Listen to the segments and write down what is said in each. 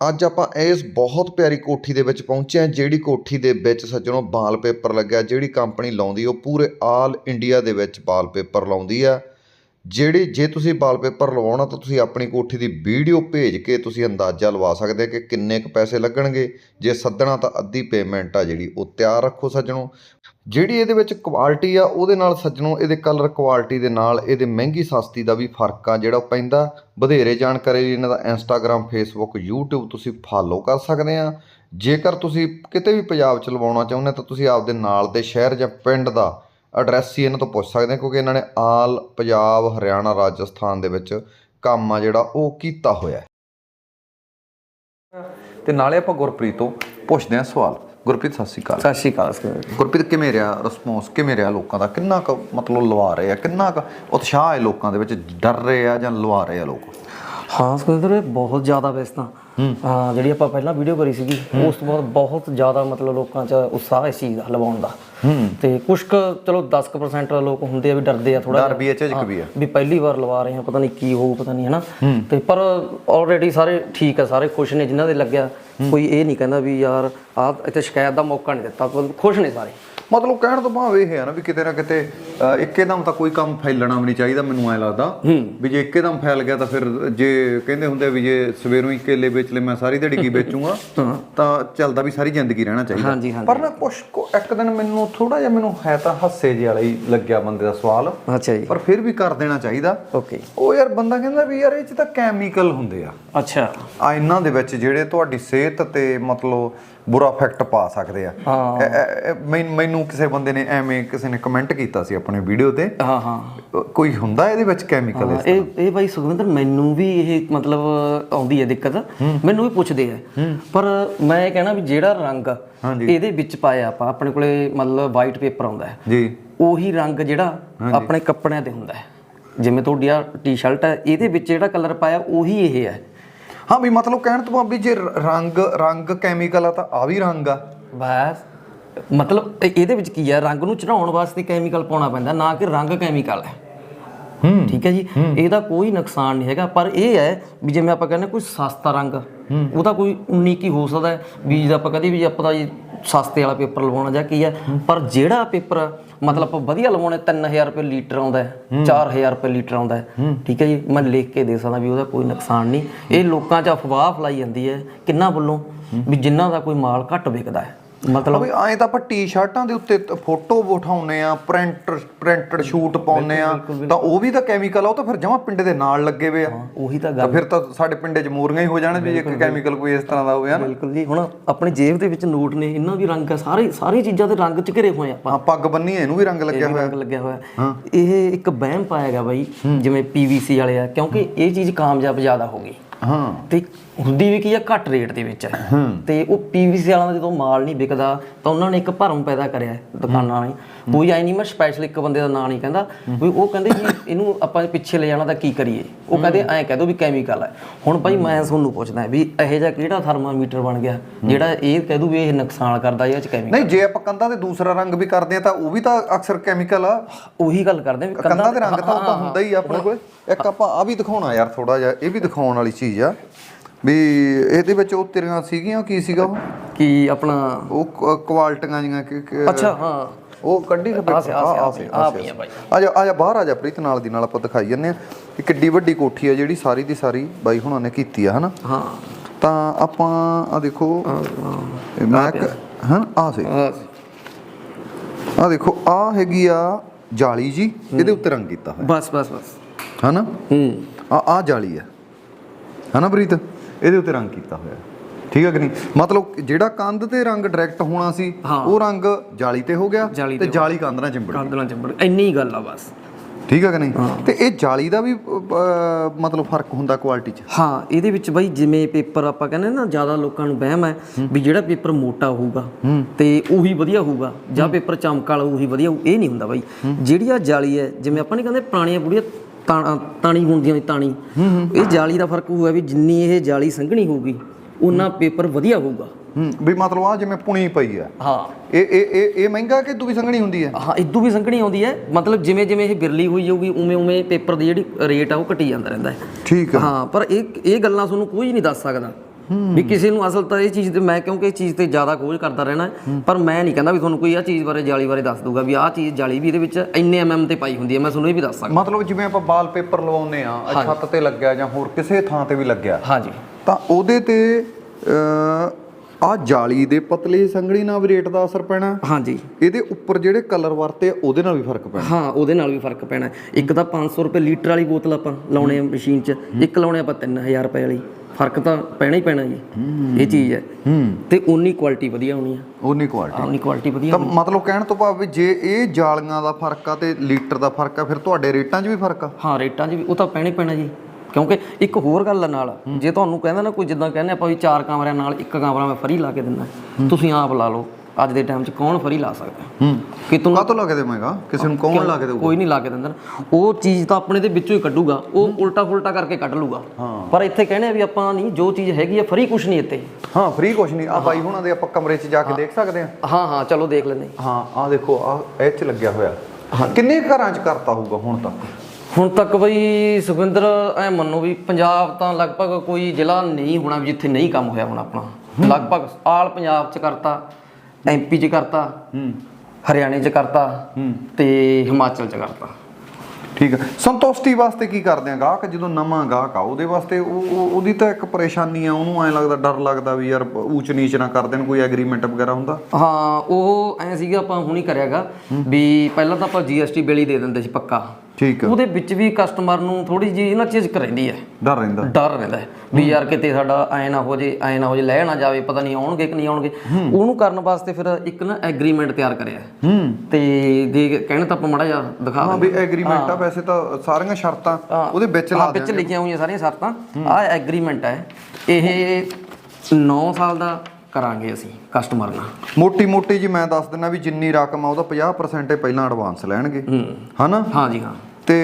ਅੱਜ ਆਪਾਂ ਇਸ ਬਹੁਤ ਪਿਆਰੀ ਕੋਠੀ ਦੇ ਵਿੱਚ ਪਹੁੰਚੇ ਹਾਂ, ਜਿਹੜੀ ਕੋਠੀ ਦੇ ਵਿੱਚ ਸੱਜਣੋ ਬਾਲ ਪੇਪਰ ਲੱਗਿਆ, ਜਿਹੜੀ ਕੰਪਨੀ ਲਾਉਂਦੀ ਉਹ ਪੂਰੇ ਆਲ ਇੰਡੀਆ ਦੇ ਵਿੱਚ ਬਾਲ ਪੇਪਰ ਲਾਉਂਦੀ ਆ ਜਿਹੜੀ, ਜੇ ਤੁਸੀਂ ਬਾਲ ਪੇਪਰ ਲਵਾਉਣਾ, ਤਾਂ ਤੁਸੀਂ ਆਪਣੀ ਕੋਠੀ ਦੀ ਵੀਡੀਓ ਭੇਜ ਕੇ ਤੁਸੀਂ ਅੰਦਾਜ਼ਾ ਲਵਾ ਸਕਦੇ ਕਿ ਕਿੰਨੇ ਕੁ ਪੈਸੇ ਲੱਗਣਗੇ। ਜੇ ਸੱਦਣਾ ਤਾਂ ਅੱਧੀ ਪੇਮੈਂਟ ਆ ਜਿਹੜੀ, ਉਹ ਤਿਆਰ ਰੱਖੋ ਸੱਜਣੋ। ਜਿਹੜੀ ਇਹਦੇ ਵਿੱਚ ਕੁਆਲਿਟੀ ਆ, ਉਹਦੇ ਨਾਲ ਸੱਜਣੋ, ਇਹਦੇ ਕਲਰ ਕੁਆਲਿਟੀ ਦੇ ਨਾਲ ਇਹਦੇ ਮਹਿੰਗੀ ਸਸਤੀ ਦਾ ਵੀ ਫ਼ਰਕ ਆ, ਜਿਹੜਾ ਉਹ ਪੈਂਦਾ। ਵਧੇਰੇ ਜਾਣਕਾਰੀ ਲਈ ਇਹਨਾਂ ਦਾ ਇੰਸਟਾਗ੍ਰam ਫੇਸਬੁੱਕ YouTube ਤੁਸੀਂ ਫਾਲੋ ਕਰ ਸਕਦੇ ਆ। ਜੇਕਰ ਤੁਸੀਂ ਕਿਤੇ ਵੀ ਪੰਜਾਬ ਚ ਲਵਾਉਣਾ ਚਾਹੁੰਦੇ ਤਾਂ ਤੁਸੀਂ ਆਪਦੇ ਨਾਲ ਦੇ ਸ਼ਹਿਰ ਜਾਂ ਪਿੰਡ ਦਾ ਐਡਰੈਸ ਹੀ ਇਹਨਾਂ ਤੋਂ ਪੁੱਛ ਸਕਦੇ ਆ ਕਿਉਂਕਿ ਇਹਨਾਂ ਨੇ ਆਲ ਪੰਜਾਬ, ਹਰਿਆਣਾ, ਰਾਜਸਥਾਨ ਦੇ ਵਿੱਚ ਕੰਮ ਆ ਜਿਹੜਾ ਉਹ ਕੀਤਾ ਹੋਇਆ ਹੈ। ਤੇ ਨਾਲੇ ਆਪਾਂ ਗੁਰਪ੍ਰੀਤ ਤੋਂ ਪੁੱਛਦੇ ਹਾਂ ਸਵਾਲ। ਗੁਰਪ੍ਰੀਤ ਸਤਿ ਸ਼੍ਰੀ ਅਕਾਲ। ਸਤਿ ਸ਼੍ਰੀ ਅਕਾਲ ਗੁਰਪ੍ਰੀਤ ਕਿਵੇਂ ਰਿਹਾ ਰਿਸਪੌਂਸ ਕਿਵੇਂ ਰਿਹਾ ਲੋਕਾਂ ਦਾ? ਕਿੰਨਾ ਕੁ ਮਤਲਬ ਲਵਾ ਰਹੇ ਆ? ਕਿੰਨਾ ਕੁ ਉਤਸ਼ਾਹ ਹੈ ਲੋਕਾਂ ਦੇ ਵਿੱਚ? ਡਰ ਰਹੇ ਆ ਜਾਂ ਲਵਾ ਰਹੇ ਆ ਲੋਕ? ਹਾਂ ਸੁਖਿੰਦਰ ਬਹੁਤ ਜ਼ਿਆਦਾ ਵੈਸੇ ਤਾਂ ਜਿਹੜੀ ਆਪਾਂ ਪਹਿਲਾਂ ਵੀਡੀਓ ਕਰੀ ਸੀਗੀ ਉਸ ਤੋਂ ਬਾਅਦ ਬਹੁਤ ਜ਼ਿਆਦਾ ਮਤਲਬ ਲੋਕਾਂ 'ਚ ਉਤਸ਼ਾਹ ਇਸ ਚੀਜ਼ ਦਾ ਲਵਾਉਣ ਦਾ। ਤੇ ਕੁਝ ਕੁ ਚਲੋ 10% ਲੋਕ ਹੁੰਦੇ ਆ ਵੀ ਡਰਦੇ ਆ ਥੋੜਾ ਡਰ ਵੀ ਹੈ ਝਿਜਕ ਵੀ ਹੈ ਵੀ ਪਹਿਲੀ ਵਾਰ ਲਵਾ ਰਹੇ ਹਾਂ ਪਤਾ ਨਹੀਂ ਕੀ ਹੋਊ ਪਤਾ ਨਹੀਂ ਹਨਾ? ਤੇ ਪਰ ਆਲਰੇਡੀ ਸਾਰੇ ਠੀਕ ਆ ਸਾਰੇ ਖੁਸ਼ ਨੇ ਜਿਨ੍ਹਾਂ ਦੇ ਲੱਗਿਆ ਕੋਈ ਇਹ ਨਹੀਂ ਕਹਿੰਦਾ ਵੀ ਯਾਰ ਆ ਇੱਥੇ ਸ਼ਿਕਾਇਤ ਦਾ ਮੌਕਾ ਨਹੀਂ ਦਿੱਤਾ ਖੁਸ਼ ਨੇ ਸਾਰੇ। ਮਤਲਬ ਕਹਿਣ ਤੋਂ ਭਾਵ ਇਹ ਹੈ ਨਾ ਵੀ ਕਿਤੇ ਨਾ ਕਿਤੇ ਇੱਕੇਦਮ ਤਾਂ ਕੋਈ ਕੰਮ ਫੈਲਣਾ ਵੀ ਨਹੀਂ ਚਾਹੀਦਾ ਮੈਨੂੰ ਐ ਲੱਗਦਾ। ਵੀ ਜੇ ਇੱਕੇਦਮ ਫੈਲ ਗਿਆ ਤਾਂ ਫਿਰ ਜੇ ਕਹਿੰਦੇ ਹੁੰਦੇ ਵੀ ਜੇ ਸਵੇਰੋਂ ਹੀ ਕੇਲੇ ਵੇਚ ਲੈ ਮੈਂ ਸਾਰੀ ਦਿਹਾੜੀ ਕੀ ਵੇਚੂਗਾ ਤਾਂ ਚੱਲਦਾ ਵੀ ਸਾਰੀ ਜ਼ਿੰਦਗੀ ਰਹਿਣਾ ਚਾਹੀਦਾ। ਪਰ ਨਾ ਕੁਛ ਕੁ- ਇੱਕ ਦਿਨ ਮੈਨੂੰ ਥੋੜਾ ਜਿਹਾ ਮੈਨੂੰ ਹੈ ਤਾਂ ਹਾਸੇ ਜਿਹੇ ਵਾਲਾ ਹੀ ਲੱਗਿਆ ਬੰਦੇ ਦਾ ਸਵਾਲ। ਅੱਛਾ ਜੀ। ਪਰ ਫਿਰ ਵੀ ਕਰ ਦੇਣਾ ਚਾਹੀਦਾ। ਓਕੇ। ਉਹ ਯਾਰ ਬੰਦਾ ਕਹਿੰਦਾ ਵੀ ਯਾਰ ਇਹ ਚ ਤਾਂ ਕੈਮੀਕਲ ਹੁੰਦੇ ਆ। ਅੱਛਾ। ਆ ਇਹਨਾਂ ਦੇ ਵਿੱਚ ਜਿਹੜੇ ਤੁਹਾਡੀ ਸਿਹਤ ਤੇ ਮਤਲਬ ਬੁਰਾ ਇਫੈਕਟ ਪਾ ਸਕਦੇ ਆ। ਮੈਨ- ਕਿਸੇ ਬੰਦੇ ਨੇ ਐਵੇਂ ਕਿਸੇ ਨੇ ਕਮੈਂਟ ਕੀਤਾ ਸੀ ਆਪਣੇ ਵੀਡੀਓ ਤੇ। ਹਾਂ ਹਾਂ। ਕੋਈ ਹੁੰਦਾ ਇਹਦੇ ਵਿੱਚ ਕੈਮੀਕਲ ਹਾਂ, ਇਹ ਇਹ ਬਾਈ ਸੁਖਵਿੰਦਰ ਮੈਨੂੰ ਵੀ ਇਹ ਮਤਲਬ ਆਉਂਦੀ ਹੈ ਦਿੱਕਤ। ਮੈਨੂੰ ਵੀ ਪੁੱਛਦੇ ਆ। ਪਰ ਮੈਂ ਇਹ ਕਹਿਣਾ ਵੀ ਜਿਹੜਾ ਰੰਗ ਇਹਦੇ ਵਿੱਚ ਪਾਇਆ ਆਪਾਂ ਆਪਣੇ ਕੋਲੇ ਮਤਲਬ ਵਾਈਟ ਪੇਪਰ ਆਉਂਦਾ ਹੈ। ਜੀ। ਉਹੀ ਰੰਗ ਜਿਹੜਾ ਆਪਣੇ ਕੱਪੜਿਆਂ ਤੇ ਹੁੰਦਾ ਹੈ। ਜਿਵੇਂ ਤੁਹਾਡੀ ਆ ਟੀ-ਸ਼ਰਟ ਹੈ ਇਹਦੇ ਵਿੱਚ ਜਿਹੜਾ ਕਲਰ ਪਾਇਆ ਉਹੀ ਇਹ ਹੈ। ਹਾਂ ਵੀ ਮਤਲਬ ਕਹਿਣ ਤੋਂ ਭਾਵ ਵੀ ਜੇ ਰ- ਰੰਗ ਰੰਗ ਕੈਮੀਕਲ ਆ ਤਾਂ ਆ ਵੀ ਰੰਗ ਆ। ਬਸ। ਮਤਲਬ ਇਹਦੇ ਵਿੱਚ ਕੀ ਹੈ ਰੰਗ ਨੂੰ ਚੜਾਉਣ ਵਾਸਤੇ ਕੈਮੀਕਲ ਪਾਉਣਾ ਪੈਂਦਾ, ਨਾ ਕਿ ਰੰਗ ਕੈਮੀਕਲ ਹੈ ਠੀਕ ਹੈ ਜੀ। ਇਹਦਾ ਕੋਈ ਨੁਕਸਾਨ ਨਹੀਂ ਹੈਗਾ। ਪਰ ਇਹ ਹੈ ਵੀ ਜਿਵੇਂ ਆਪਾਂ ਕਹਿੰਦੇ ਕੋਈ ਸਸਤਾ ਰੰਗ ਉਹਦਾ ਕੋਈ 19 ਕੀ ਹੋ ਸਕਦਾ ਵੀ ਜੇ ਆਪਾਂ ਕਹਦੇ ਵੀ ਆਪਾਂ ਦਾ ਜੀ ਸਸਤੇ ਵਾਲਾ ਪੇਪਰ ਲਵਾਉਣਾ ਜਾਂ ਕੀ ਹੈ। ਪਰ ਜਿਹੜਾ ਪੇਪਰ ਮਤਲਬ ਆਪਾਂ ਵਧੀਆ ਲਵਾਉਣਾ 3000 ਰੁਪਏ ਲੀਟਰ ਆਉਂਦਾ ਹੈ 4000 ਰੁਪਏ ਲੀਟਰ ਆਉਂਦਾ ਹੈ। ਠੀਕ ਹੈ ਜੀ। ਮੈਂ ਲਿਖ ਕੇ ਦੇ ਸਕਦਾ ਵੀ ਉਹਦਾ ਕੋਈ ਨੁਕਸਾਨ ਨਹੀਂ। ਇਹ ਲੋਕਾਂ 'ਚ ਅਫਵਾਹ ਫਲਾਈ ਜਾਂਦੀ ਹੈ ਕਿੰਨਾ ਵੱਲੋਂ? ਵੀ ਜਿਨ੍ਹਾਂ ਦਾ ਕੋਈ ਮਾਲ ਘੱਟ ਵਿਕਦਾ ਹੈ। ਮਤਲਬ ਵੀ ਐਂ ਤਾਂ ਆਪਾਂ ਟੀ-ਸ਼ਰਟਾਂ ਦੇ ਉੱਤੇ ਫੋਟੋ ਉਠਾਉਨੇ ਆ ਪ੍ਰਿੰਟ ਪ੍ਰਿੰਟਡ ਸ਼ੂਟ ਪਾਉਨੇ ਆ ਤਾਂ ਉਹ ਵੀ ਤਾਂ ਕੈਮੀਕਲ ਆ ਉਹ ਤਾਂ ਫਿਰ ਜਮਾ ਪਿੰਡ ਦੇ ਨਾਲ ਲੱਗੇ ਹੋਏ ਆ। ਉਹੀ ਤਾਂ ਗੱਲ। ਫਿਰ ਤਾਂ ਸਾਡੇ ਪਿੰਡੇ 'ਚ ਮੋਰੀਆਂ ਹੀ ਹੋ ਜਾਣ ਵੀ ਇੱਕ ਕੈਮੀਕਲ ਕੋਈ ਇਸ ਤਰ੍ਹਾਂ ਦਾ ਹੋਵੇ ਹਨਾ? ਬਿਲਕੁਲ ਜੀ ਹੁਣ ਆਪਣੀ ਜੇਬ ਦੇ ਵਿੱਚ ਨੋਟ ਨੇ ਇਹਨਾਂ ਵੀ ਰੰਗ ਆ ਸਾਰੇ ਚੀਜ਼ਾਂ ਦੇ ਰੰਗ ਚ ਘਿਰੇ ਹੋਏ ਆਪਾਂ। ਹਾਂ ਪੱਗ ਬੰਨੀ ਇਹਨੂੰ ਵੀ ਰੰਗ ਲੱਗਿਆ ਇਹ ਰੰਗ ਲੱਗਿਆ ਹੋਇਆ। ਇਹ ਇੱਕ ਵਹਿਮ ਪਾਇਆ ਗਿਆ ਬਾਈ ਜਿਵੇਂ ਪੀਵੀਸੀ ਵਾਲੇ ਆ ਕਿਉਂਕਿ ਇਹ ਚੀਜ਼ ਕਾਮਯਾਬ ਜ਼ਿਆਦਾ ਹੋ ਗਈ। ਹਾਂ। ਤੇ ਹੁੰਦੀ ਵੀ ਕੀ ਆ ਘੱਟ ਰੇਟ ਦੇ ਵਿੱਚ ਹੈ। ਤੇ ਉਹ ਪੀਵੀਸੀ ਵਾਲਿਆਂ ਦਾ ਜਦੋਂ ਮਾਲ ਨਹੀਂ ਵਿਕਦਾ ਤਾਂ ਉਹਨਾਂ ਨੇ ਇੱਕ ਭਰਮ ਪੈਦਾ ਕਰਿਆ ਦੁਕਾਨਾਂ ਨੇ ਕੋਈ ਆਈ ਨਹੀਂ ਮੈਂ ਸਪੈਸ਼ਲ ਇੱਕ ਬੰਦੇ ਦਾ ਨਾਂ ਨਹੀਂ ਕਹਿੰਦਾ। ਵੀ ਉਹ ਕਹਿੰਦੇ ਜੀ ਇਹਨੂੰ ਆਪਾਂ ਪਿੱਛੇ ਲੈ ਜਾਣਾ ਤਾਂ ਕੀ ਕਰੀਏ? ਉਹ ਕਹਿੰਦੇ ਐਂ ਕਹਿ ਦੋ ਵੀ ਕੈਮੀਕਲ ਹੈ ਹੁਣ ਭਾਈ ਮੈਂ ਤੁਹਾਨੂੰ ਪੁੱਛਦਾ ਵੀ ਇਹੋ ਜਿਹਾ ਕਿਹੜਾ ਥਰਮਾਮੀਟਰ ਬਣ ਗਿਆ? ਜਿਹੜਾ ਇਹ ਕਹਿ ਦੂ ਵੀ ਇਹ ਨੁਕਸਾਨ ਕਰਦਾ ਜਾਂ ਇਹ ਚ ਕੈਮੀਕਲ ਨਹੀਂ ਜੇ ਆਪਾਂ ਕੰਧਾਂ ਤੇ ਦੂਸਰਾ ਰੰਗ ਵੀ ਕਰਦੇ ਆ ਤਾਂ ਉਹ ਵੀ ਤਾਂ ਅਕਸਰ ਕੈਮੀਕਲ ਆ। ਉਹੀ ਗੱਲ ਕਰਦੇ ਵੀ ਕੰਧਾਂ ਦੇ ਰੰਗ ਤਾਂ ਉਹ ਤਾਂ ਹੁੰਦਾ ਹੀ ਆ ਆਪਣੇ ਕੋਲ। ਇੱਕ ਆਪਾਂ ਆ ਵੀ ਦਿਖਾਉਣਾ ਯਾਰ ਥੋੜਾ ਜਿਹਾ ਇਹ ਵੀ ਦਿਖਾਉਣ ਵਾਲੀ ਚੀਜ਼ ਆ। ਵੀ ਇਹਦੇ ਵਿੱਚ ਉਹ ਤੇਰੀਆਂ ਸੀਗੀਆਂ ਕੀ ਸੀਗਾ ਉਹ? ਕੀ ਆਪਣਾ ਉਹ ਕੁਆਲਟੀਆਂ ਜੀਆਂ ਕਿ- ਅੱਛਾ ਹਾਂ। ਉਹ ਕੱਢੀ ਨਾ ਆ ਆ ਆ ਪਈਆਂ ਬਾਈ ਆ ਜਾ ਆ ਜਾ ਬਾਹਰ ਆ ਜਾ ਪ੍ਰੀਤ ਨਾਲ ਦੀ ਨਾਲ ਆਪਾਂ ਦਿਖਾਈ ਜੰਨੇ ਆ ਕਿ ਕਿੱਡੀ ਵੱਡੀ ਕੋਠੀ ਆ ਜਿਹੜੀ ਸਾਰੀ ਦੀ ਸਾਰੀ ਬਾਈ ਹੁਣਾਂ ਨੇ ਕੀਤੀ ਆ ਹਨਾ? ਹਾਂ। ਤਾਂ ਆਪਾਂ ਆ ਦੇਖੋ ਮੈਂ ਹਾਂ ਆ ਸੇ। ਆ ਦੇਖੋ ਆ ਹੈਗੀ ਆ ਜਾਲੀ ਜੀ ਇਹਦੇ ਉੱਤੇ ਰੰਗ ਕੀਤਾ ਹੋਇਆ। ਬਸ ਬਸ ਬਸ। ਹਨਾ? ਹੂੰ। ਆ ਆ ਜਾਲੀ ਆ। ਹਨਾ ਪ੍ਰੀਤ? ਇਹਦੇ ਉੱਤੇ ਰੰਗ ਕੀਤਾ ਹੋਇਆ। ਠੀਕ ਹੈ ਕਿ ਨਹੀਂ? ਮਤਲਬ ਜਿਹੜਾ ਕੰਧ ਤੇ ਰੰਗ ਡਾਇਰੈਕਟ ਹੋਣਾ ਸੀ ਹਾਂ। ਉਹ ਰੰਗ ਜਾਲੀ ਤੇ ਹੋ ਗਿਆ ਤੇ ਜਾਲੀ ਕੰਧ ਨਾਲ ਚਿੰਬੜ ਗਈ। ਕਾਂਦਲਾਂ ਚੰਬੜ ਇੰਨੀ ਗੱਲ ਆ ਬਸ। ਠੀਕ ਹੈ ਕਿ ਨਹੀਂ? ਤੇ ਇਹ ਜਾਲੀ ਦਾ ਵੀ ਮਤਲਬ ਫ਼ਰਕ ਹੁੰਦਾ ਕੁਆਲਿਟੀ 'ਚ? ਹਾਂ ਇਹਦੇ ਵਿੱਚ ਬਾਈ ਜਿਵੇਂ ਪੇਪਰ ਆਪਾਂ ਕਹਿੰਦੇ ਨਾ ਜ਼ਿਆਦਾ ਲੋਕਾਂ ਨੂੰ ਵਹਿਮ ਹੈ ਵੀ ਜਿਹੜਾ ਪੇਪਰ ਮੋਟਾ ਹੋਊਗਾ ਤੇ ਉਹੀ ਵਧੀਆ ਹੋਊਗਾ ਜਾਂ ਪੇਪਰ ਚਮਕ ਵਾਲਾ ਉਹੀ ਵਧੀਆ ਹੋਊ ਇਹ ਨਹੀਂ ਹੁੰਦਾ ਬਾਈ। ਜਿਹੜੀ ਆ ਜਾਲੀ ਹੈ ਜਿਵੇਂ ਆਪਾਂ ਨਹੀਂ ਕਹਿੰਦੇ ਪੁਰਾਣੀਆਂ ਬੁੜੀਆਂ ਤਾਣੀ ਹੁੰਦੀਆਂ ਨੇ ਤਾਣੀ। ਇਹ ਜਾਲੀ ਦਾ ਫ਼ਰਕ ਹੋਊਗਾ ਵੀ ਜਿੰਨੀ ਇਹ ਜਾਲੀ ਸੰਘਣੀ ਹੋਊਗੀ ਉਹਨਾਂ ਪੇਪਰ ਵਧੀਆ ਹੋਊਗਾ। ਹੂੰ ਵੀ ਮਤਲਬ ਆ ਜਿਵੇਂ ਪੁਣੀ ਪਈ ਆ। ਹਾਂ। ਇਹ ਇਹ ਇਹ ਇਹ ਮਹਿੰਗਾ ਕਿ ਦੂਈ ਸੰਘਣੀ ਹੁੰਦੀ ਹੈ ਹਾਂ ਇਦੋਂ ਵੀ ਸੰਘਣੀ ਆਉਂਦੀ ਹੈ। ਮਤਲਬ ਜਿਵੇਂ ਜਿਵੇਂ ਇਹ ਬਿਰਲੀ ਹੋਈ ਜਾਊਗੀ ਉਵੇਂ ਉਵੇਂ ਪੇਪਰ ਦੀ ਜਿਹੜੀ ਰੇਟ ਆ ਉਹ ਘਟੀ ਜਾਂਦਾ ਰਹਿੰਦਾ ਹੈ। ਠੀਕ ਆ। ਹਾਂ ਪਰ ਇਹ ਇਹ ਗੱਲਾਂ ਤੁਹਾਨੂੰ ਕੋਈ ਨਹੀਂ ਦੱਸ ਸਕਦਾ। ਵੀ ਕਿਸੇ ਨੂੰ ਅਸਲ ਤਾਂ ਇਹ ਚੀਜ਼ ਤੇ ਮੈਂ ਕਿਉਂਕਿ ਇਹ ਚੀਜ਼ ਤੇ ਜ਼ਿਆਦਾ ਖੋਜ ਕਰਦਾ ਰਹਿਣਾ ਪਰ ਮੈਂ ਨਹੀਂ ਕਹਿੰਦਾ ਵੀ ਤੁਹਾਨੂੰ ਕੋਈ ਆ ਚੀਜ਼ ਬਾਰੇ ਜਾਲੀ ਬਾਰੇ ਦੱਸ ਦੂਗਾ ਵੀ ਆਹ ਚੀਜ਼ ਜਾਲੀ ਵੀ ਇਹਦੇ ਵਿੱਚ ਇੰਨੇ ਐਮਐਮ ਤੇ ਪਾਈ ਹੁੰਦੀ ਹੈ ਮੈਂ ਤੁਹਾਨੂੰ ਇਹ ਵੀ ਦੱਸ ਸਕਦਾ। ਮਤਲਬ ਜਿਵੇਂ ਆਪਾਂ ਵਾਲ ਪੇਪਰ ਲਵਾਉਂਦੇ ਆ ਛੱਤ ਤੇ ਲੱਗਿਆ ਜਾਂ ਹੋਰ ਕਿਸੇ ਥਾਂ ਤੇ ਵੀ ਲੱਗਿਆ। ਹਾਂਜੀ। ਤਾਂ ਉਹਦੇ ਤੇ ਆ ਜਾਲੀ ਦੇ ਪਤਲੇ ਸੰਗੜੀ ਨਾਲ ਵੀ ਰੇਟ ਦਾ ਅਸਰ ਪੈਣਾ? ਹਾਂਜੀ। ਇਹਦੇ ਉੱਪਰ ਜਿਹੜੇ ਕਲਰ ਵਰਤੇ ਆ, ਉਹਦੇ ਨਾਲ ਵੀ ਫ਼ਰਕ ਪੈਣਾ? ਹਾਂ ਉਹਦੇ ਨਾਲ ਵੀ ਫ਼ਰਕ ਪੈਣਾ। ਇੱਕ ਤਾਂ 500 ਰੁਪਏ ਲੀਟਰ ਵਾਲੀ ਬੋਤਲ ਆਪਾਂ ਲਾਉਣੇ ਆ ਮਸ਼ੀਨ 'ਚ ਇੱਕ ਲਾਉਣੇ ਆਪਾਂ 3000 ਰੁਪਏ ਵਾਲੀ। ਫ਼ਰਕ ਤਾਂ ਪੈਣਾ ਹੀ ਪੈਣਾ ਜੀ। ਇਹ ਚੀਜ਼ ਹੈ। ਤੇ ਉਨੀ ਕੁਆਲਿਟੀ ਵਧੀਆ ਹੋਣੀ ਆ। ਉਨੀ ਕੁਆਲਿਟੀ। ਉਨੀ ਕੁਆਲਿਟੀ ਵਧੀਆ ਤਾਂ ਮਤਲਬ ਕਹਿਣ ਤੋਂ ਭਾਵ ਵੀ ਜੇ ਇਹ ਜਾਲੀਆਂ ਦਾ ਫ਼ਰਕ ਆ ਤੇ ਲੀਟਰ ਦਾ ਫ਼ਰਕ ਆ ਫਿਰ ਤੁਹਾਡੇ ਰੇਟਾਂ 'ਚ ਵੀ ਫ਼ਰਕ ਆ? ਹਾਂ ਰੇਟਾਂ 'ਚ ਵੀ ਉਹ ਤਾਂ ਪੈਣਾ ਹੀ ਪੈਣਾ ਜੀ। ਕਿਉਂਕਿ ਇੱਕ ਹੋਰ ਗੱਲ ਨਾਲ ਜੇ ਤੁਹਾਨੂੰ ਕਹਿੰਦਾ ਨਾ ਕੋਈ ਜਿੱਦਾਂ ਕਹਿੰਦੇ ਆਪਾਂ ਵੀ ਚਾਰ ਕਮਰਿਆਂ ਨਾਲ ਇੱਕ ਕਮਰਾ ਮੈਂ ਫਰੀ ਲਾ ਕੇ ਦਿੰਦਾ ਤੁਸੀਂ ਆਪ ਲਾ ਲਓ ਅੱਜ ਦੇ ਟਾਈਮ 'ਚ ਕੌਣ ਫਰੀ ਲਾ ਸਕਦਾ? ਹੂੰ। ਕਿ ਤੁਹਾਨੂੰ ਕਾਹਤੋਂ ਲਾ ਕੇ ਦੇਵਾਂਗਾ? ਕਿਸੇ ਨੂੰ ਕੌਣ ਲਾ ਕੇ ਦੇਊਗਾ? ਕੋਈ ਨਹੀਂ ਲਾ ਕੇ ਦਿੰਦਾ। ਉਹ ਚੀਜ਼ ਤਾਂ ਆਪਣੇ ਦੇ ਵਿੱਚੋਂ ਹੀ ਕੱਢੂਗਾ ਉਹ ਉਲਟਾ ਫੁਲਟਾ ਕਰਕੇ ਕੱਢ ਲੂਗਾ ਪਰ ਇੱਥੇ ਕਹਿੰਦੇ ਆ ਵੀ ਆਪਾਂ ਨਹੀਂ ਜੋ ਚੀਜ਼ ਹੈਗੀ ਆ ਫਰੀ ਕੁਛ ਨਹੀਂ ਇੱਥੇ। ਹਾਂ ਫ੍ਰੀ ਕੁਛ ਨਹੀਂ ਆ ਬਾਈ ਹੁਣਾਂ ਦੇ ਆਪਾਂ ਕਮਰੇ 'ਚ ਜਾ ਕੇ ਦੇਖ ਸਕਦੇ ਆ। ਹਾਂ ਹਾਂ ਚਲੋ ਦੇਖ ਲੈਂਦੇ ਹਾਂ। ਆ ਦੇਖੋ ਆ ਇਹ 'ਚ ਲੱਗਿਆ ਹੋਇਆ। ਕਿੰਨੇ ਘਰਾਂ 'ਚ ਕਰਤਾ ਹੋਊਗਾ ਹੁਣ ਤੱਕ ਹੁਣ ਤੱਕ ਬਈ ਸੁਖਵਿੰਦਰ ਐ ਮੰਨੋ ਵੀ ਪੰਜਾਬ ਤਾਂ ਲਗਭਗ ਕੋਈ ਜ਼ਿਲ੍ਹਾ ਨਹੀਂ ਹੋਣਾ ਵੀ ਜਿੱਥੇ ਨਹੀਂ ਕੰਮ ਹੋਇਆ ਹੋਣਾ ਆਪਣਾ। ਲਗਭਗ ਆਲ ਪੰਜਾਬ ਚ ਕਰਤਾ ਐਮਪੀ ਚ ਕਰਤਾ ਹਰਿਆਣੇ ਚ ਕਰਤਾ ਤੇ ਹਿਮਾਚਲ ਚ ਕਰਤਾ। ਠੀਕ ਹੈ ਸੰਤੁਸ਼ਟੀ ਵਾਸਤੇ ਕੀ ਕਰਦੇ ਆ ਗਾਹਕ? ਜਦੋਂ ਨਵਾਂ ਗਾਹਕ ਆ ਉਹਦੇ ਵਾਸਤੇ ਉਹ ਉਹ- ਉਹਦੀ ਤਾਂ ਇੱਕ ਪਰੇਸ਼ਾਨੀ ਆ ਉਹਨੂੰ ਐ ਲੱਗਦਾ ਡਰ ਲੱਗਦਾ ਵੀ ਯਾਰ ਊਚ ਨੀਚ ਨਾ ਕਰ ਦੇਣ ਕੋਈ ਐਗਰੀਮੈਂਟ ਵਗੈਰਾ ਹੁੰਦਾ? ਹਾਂ ਉਹ ਐ ਸੀਗਾ ਆਪਾਂ ਹੁਣੀ ਕਰਿਆਗਾ ਵੀ ਪਹਿਲਾਂ ਤਾਂ ਆਪਾਂ ਜੀਐਸਟੀ ਬਿੱਲ ਹੀ ਦੇ ਦਿੰਦੇ ਸੀ ਪੱਕਾ। ਠੀਕ ਹੈ ਉਹਦੇ ਵਿੱਚ ਵੀ ਕਸਟਮਰ ਨੂੰ ਥੋੜੀ ਜਿਹੀ ਇਹਨਾਂ ਚੀਜ਼ ਰਹਿੰਦੀ ਹੈ ਡਰ ਰਹਿੰਦਾ। ਡਰ ਰਹਿੰਦਾ ਵੀ ਯਾਰ ਕਿਤੇ ਸਾਡਾ ਐ ਨਾ ਹੋ ਜੇ ਐ ਨਾ ਹੋ ਜੇ ਲੈ ਨਾ ਜਾਵੇ ਪਤਾ ਨਹੀਂ ਆਉਣਗੇ ਕਿ ਨਹੀਂ ਆਉਣਗੇ। ਉਹਨੂੰ ਕਰਨ ਵਾਸਤੇ ਫਿਰ ਇੱਕ ਨਾ ਐਗਰੀਮੈਂਟ ਤਿਆਰ ਕਰਿਆ। ਹੂੰ। ਤੇ ਦੇ ਕਹਿਣ ਤਾਂ ਆਪਾਂ ਮੜਾ ਜਾ ਦਿਖਾ ਹਾਂ ਵੀ ਐਗਰੀਮੈਂਟ ਆ ਵੈਸੇ ਤਾਂ ਸਾਰੀਆਂ ਸ਼ਰਤਾਂ ਉਹਦੇ ਵਿੱਚ ਲਾ ਹਾਂ ਵਿੱਚ ਲਿਖੀਆਂ ਹੋਈਆਂ ਸਾਰੀਆਂ ਸ਼ਰਤਾਂ। ਆ ਐਗਰੀਮੈਂਟ ਹੈ। ਇਹ 9 ਸਾਲ ਦਾ ਕਰਾਂਗੇ ਅਸੀਂ ਕਸਟਮਰ ਨਾਲ। ਮੋਟੀ ਮੋਟੀ ਜੀ ਮੈਂ ਦੱਸ ਦਿੰਦਾ ਵੀ ਜਿੰਨੀ ਰਕਮ ਆ ਉਹਦਾ 50% ਇਹ ਪਹਿਲਾਂ ਐਡਵਾਂਸ ਲੈਣਗੇ। ਹਨਾ? ਹਾਂ ਜੀ ਹਾਂ। ਤੇ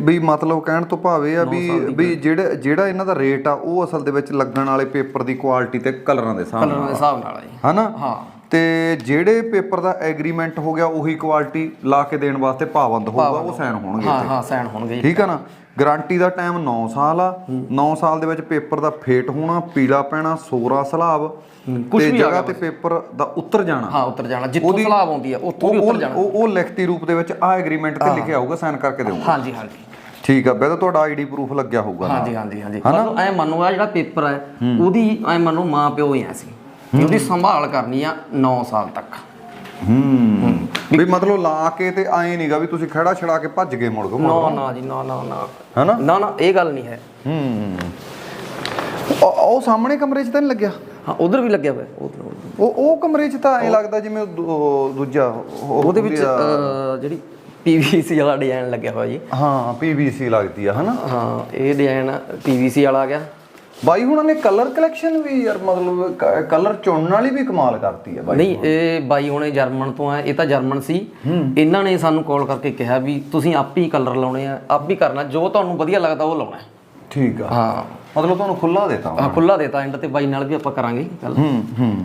ਵੀ ਮਤਲਬ ਕਹਿਣ ਤੋਂ ਭਾਵੇਂ ਆ ਵੀ ਵੀ ਜਿਹੜਾ ਜਿਹੜਾ ਇਹਨਾਂ ਦਾ ਰੇਟ ਆ ਉਹ ਅਸਲ ਦੇ ਵਿੱਚ ਲੱਗਣ ਵਾਲੇ ਪੇਪਰ ਦੀ ਕੁਆਲਿਟੀ ਤੇ ਕਲਰਾਂ ਦੇ ਹਿਸਾਬ ਨਾਲ ਕਲਰਾਂ ਦੇ ਹਿਸਾਬ ਨਾਲ ਹੈ ਹਨਾ? ਹਾਂ। ਤੇ ਜਿਹੜੇ ਪੇਪਰ ਦਾ ਐਗਰੀਮੈਂਟ ਹੋ ਗਿਆ ਉਹੀ ਕੁਆਲਿਟੀ ਲਾ ਕੇ ਦੇਣ ਵਾਸਤੇ ਪਾਬੰਦ ਹੋਊਗਾ ਉਹ ਸਾਈਨ ਹੋਣਗੇ ਹਾਂ ਹਾਂ ਸਾਈਨ ਹੋਣਗੇ ਠੀਕ ਆ ਨਾ? ਗਾਰੰਟੀ ਦਾ ਟਾਈਮ 9 ਸਾਲ ਆ। 9 ਸਾਲ ਦੇ ਵਿੱਚ ਪੇਪਰ ਦਾ ਫੇਟ ਹੋਣਾ ਪੀਲਾ ਪੈਣਾ ਸੋਰਾ ਸਲਾਬ। ਤੇ ਵੀ ਆ ਜਗ੍ਹਾ ਤੇ ਪੇਪਰ ਦਾ ਉੱਤਰ ਜਾਣਾ। ਹਾਂ ਉੱਤਰ ਜਾਣਾ। ਜਿੱਥੋਂ ਸਲਾਬ ਆਉਂਦੀ ਹੈ ਉੱਥੋਂ ਵੀ ਉੱਤਰ ਜਾਣਾ। ਉਹ ਉਹ ਲਿਖਤੀ ਰੂਪ ਦੇ ਵਿੱਚ ਆ ਐਗਰੀਮੈਂਟ ਤੇ ਲਿਖਿਆ ਹੋਊਗਾ ਸਾਈਨ ਕਰਕੇ ਦਿਓ ਹਾਂ ਜੀ ਹਾਂ ਜੀ। ਠੀਕ ਆ ਬਈ ਤੁਹਾਡਾ ਆਈਡੀ ਪ੍ਰੂਫ ਲੱਗਿਆ ਹੋਊਗਾ। ਹਾਂ ਜੀ ਹਾਂ ਜੀ ਹਾਂ ਜੀ। ਮਤਲਬ ਐ ਮੰਨੋ ਆ ਜਿਹੜਾ ਪੇਪਰ ਹੈ। ਉਹਦੀ ਐ ਮੰਨੋ ਮਾਂ ਪਿਓ ਹੀ ਐ ਸੀ ਵੀ ਉਹਦੀ ਸੰਭਾਲ ਕਰਨੀ ਆ 9 ਸਾਲ ਤੱਕ। ਹੂੰ। ਵੀ ਮਤਲਬ ਲਾ ਕੇ ਤੇ ਆਏ ਨਹੀਂਗਾ ਵੀ ਤੁਸੀਂ ਖੜਾ ਛੜਾ ਕੇ ਭੱਜ ਗਏ ਮੁੜ ਗਏ ਨਾ ਨਾ ਜੀ ਨਾ ਨਾ ਨਾ। ਹਨਾ? ਨਾ ਨਾ ਇਹ ਗੱਲ ਨਹੀਂ ਹੈ। ਹੂੰ। ਉਹ ਸਾਹਮਣੇ ਕਮਰੇ 'ਚ ਤਾਂ ਨਹੀਂ ਲੱਗਿਆ? ਹਾਂ ਉਧਰ ਵੀ ਲੱਗਿਆ ਹੋਇਆ ਉਹ- ਉਹ ਉਹ ਕਮਰੇ 'ਚ ਤਾਂ ਐ ਲੱਗਦਾ ਜਿਵੇਂ ਦੂਜਾ ਉਹ- ਉਹਦੇ ਵਿੱਚ ਜਿਹੜੀ ਪੀਵੀਸੀ ਵਾਲਾ ਡਿਜ਼ਾਈਨ ਲੱਗਿਆ ਹੋਇਆ ਜੀ। ਹਾਂ ਪੀਵੀਸੀ ਲੱਗਦੀ ਆ ਹਨਾ? ਹਾਂ ਇਹ ਡਿਜ਼ਾਈਨ ਪੀਵੀਸੀ ਵਾਲਾ ਆ ਗਿਆ। ਬਾਈ ਹੁਣਾਂ ਨੇ ਕਲਰ ਕਲੈਕਸ਼ਨ ਵੀ ਯਾਰ ਮਤਲਬ ਕਲਰ ਚੁਣਨ ਵਾਲੀ ਵੀ ਕਮਾਲ ਕਰਤੀ ਆ ਬਾਈ ਨਹੀਂ ਇਹ ਬਾਈ ਹੁਣੇ ਜਰਮਨ ਤੋਂ ਆ ਇਹ ਤਾਂ ਜਰਮਨ ਸੀ। ਇਹਨਾਂ ਨੇ ਸਾਨੂੰ ਕਾਲ ਕਰਕੇ ਕਿਹਾ ਵੀ ਤੁਸੀਂ ਆਪ ਹੀ ਕਲਰ ਲਾਉਣੇ ਆ ਆਪ ਹੀ ਕਰਨਾ ਜੋ ਤੁਹਾਨੂੰ ਵਧੀਆ ਲੱਗਦਾ ਉਹ ਲਾਉਣਾ। ਹੈ। ਠੀਕ ਆ। ਹਾਂ। ਮਤਲਬ ਤੁਹਾਨੂੰ ਖੁੱਲਾ ਦੇਤਾ ਆ ਖੁੱਲਾ ਦੇਤਾ ਐਂਡ ਤੇ ਬਾਈ ਨਾਲ ਵੀ ਆਪਾਂ ਕਰਾਂਗੇ ਗੱਲ। ਹੂੰ ਹੂੰ।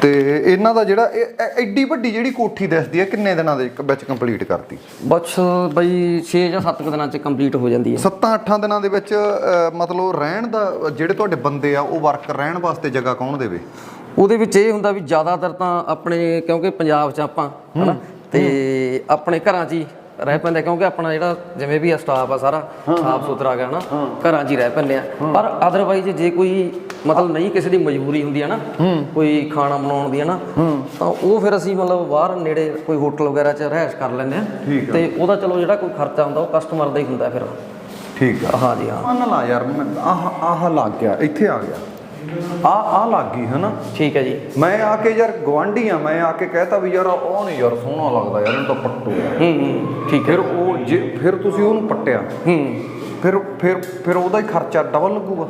ਤੇ ਇਹਨਾਂ ਦਾ ਜਿਹੜਾ ਐਡੀ ਵੱਡੀ ਜਿਹੜੀ ਕੋਠੀ ਦਿਸਦੀ ਹੈ ਕਿੰਨੇ ਦਿਨਾਂ ਦੇ ਵਿੱਚ ਕੰਪਲੀਟ ਕਰਤੀ? ਬਸ ਬਾਈ 6 ਜਾਂ 7 ਦਿਨਾਂ ਚ ਕੰਪਲੀਟ ਹੋ ਜਾਂਦੀ ਹੈ। 7-8 ਦਿਨਾਂ ਦੇ ਵਿੱਚ ਮਤਲਬ ਰਹਿਣ ਦਾ ਜਿਹੜੇ ਤੁਹਾਡੇ ਬੰਦੇ ਆ ਉਹ ਵਰਕ ਰਹਿਣ ਵਾਸਤੇ ਜਗ੍ਹਾ ਕੌਣ ਦੇਵੇ? ਉਹਦੇ ਵਿੱਚ ਇਹ ਹੁੰਦਾ ਵੀ ਜ਼ਿਆਦਾਤਰ ਤਾਂ ਆਪਣੇ ਕਿਉਂਕਿ ਪੰਜਾਬ 'ਚ ਆਪਾਂ ਹਨਾ? ਤੇ ਆਪਣੇ ਘਰਾਂ 'ਚ ਹੀ ਰਹਿ ਪੈਂਦਾ ਕਿਉਂਕਿ ਆਪਣਾ ਜਿਹੜਾ ਜਿਵੇਂ ਵੀ ਸਟਾਫ ਆ ਸਾਰਾ ਸਾਫ਼ ਸੁਥਰਾ ਹੈਗਾ ਨਾ ਘਰਾਂ 'ਚ ਹੀ ਰਹਿ ਪੈਂਦੇ ਆ। ਪਰ ਅਦਰਵਾਈਜ਼ ਜੇ ਕੋਈ ਮਤਲਬ ਨਹੀਂ ਕਿਸੇ ਦੀ ਮਜਬੂਰੀ ਹੁੰਦੀ ਹੈ ਨਾ ਕੋਈ ਖਾਣਾ ਬਣਾਉਣ ਦੀ ਹੈ ਨਾ ਤਾਂ ਉਹ ਫਿਰ ਅਸੀਂ ਮਤਲਬ ਬਾਹਰ ਨੇੜੇ ਕੋਈ ਹੋਟਲ ਵਗੈਰਾ 'ਚ ਰਹਿائش ਕਰ ਲੈਂਦੇ ਆ। ਤੇ ਉਹਦਾ ਚਲੋ ਜਿਹੜਾ ਕੋਈ ਖਰਚਾ ਹੁੰਦਾ ਉਹ ਕਸਟਮਰ ਦਾ ਹੀ ਹੁੰਦਾ ਫਿਰ। ਠੀਕ ਆ। ਹਾਂ ਜੀ ਹਾਂ। ਮੰਨ ਲਾ ਯਾਰ ਆਹ ਆਹ ਲੱਗ ਗਿਆ ਇੱਥੇ ਆ ਗਿਆ। ਆ ਆ ਲੱਗ ਗਈ ਹਨਾ? ਠੀਕ ਹੈ ਜੀ। ਮੈਂ ਆ ਕੇ ਯਾਰ ਗਵਾਂਢੀ ਆ ਮੈਂ ਆ ਕੇ ਕਹਿਤਾ ਵੀ ਯਾਰ ਉਹ ਨਹੀਂ ਯਾਰ ਸੋਹਣਾ ਲੱਗਦਾ ਯਾਰ ਇਹਨੂੰ ਤਾਂ ਪੱਟੋ। ਹੂੰ ਹੂੰ ਠੀਕ ਹੈ। ਫਿਰ ਉਹ ਜੇ ਫਿਰ ਤੁਸੀਂ ਉਹਨੂੰ ਪੱਟਿਆ। ਹੂੰ। ਫਿਰ ਫਿਰ ਫਿਰ ਉਹਦਾ ਹੀ ਖਰਚਾ ਡਬਲ ਲੱਗੂਗਾ।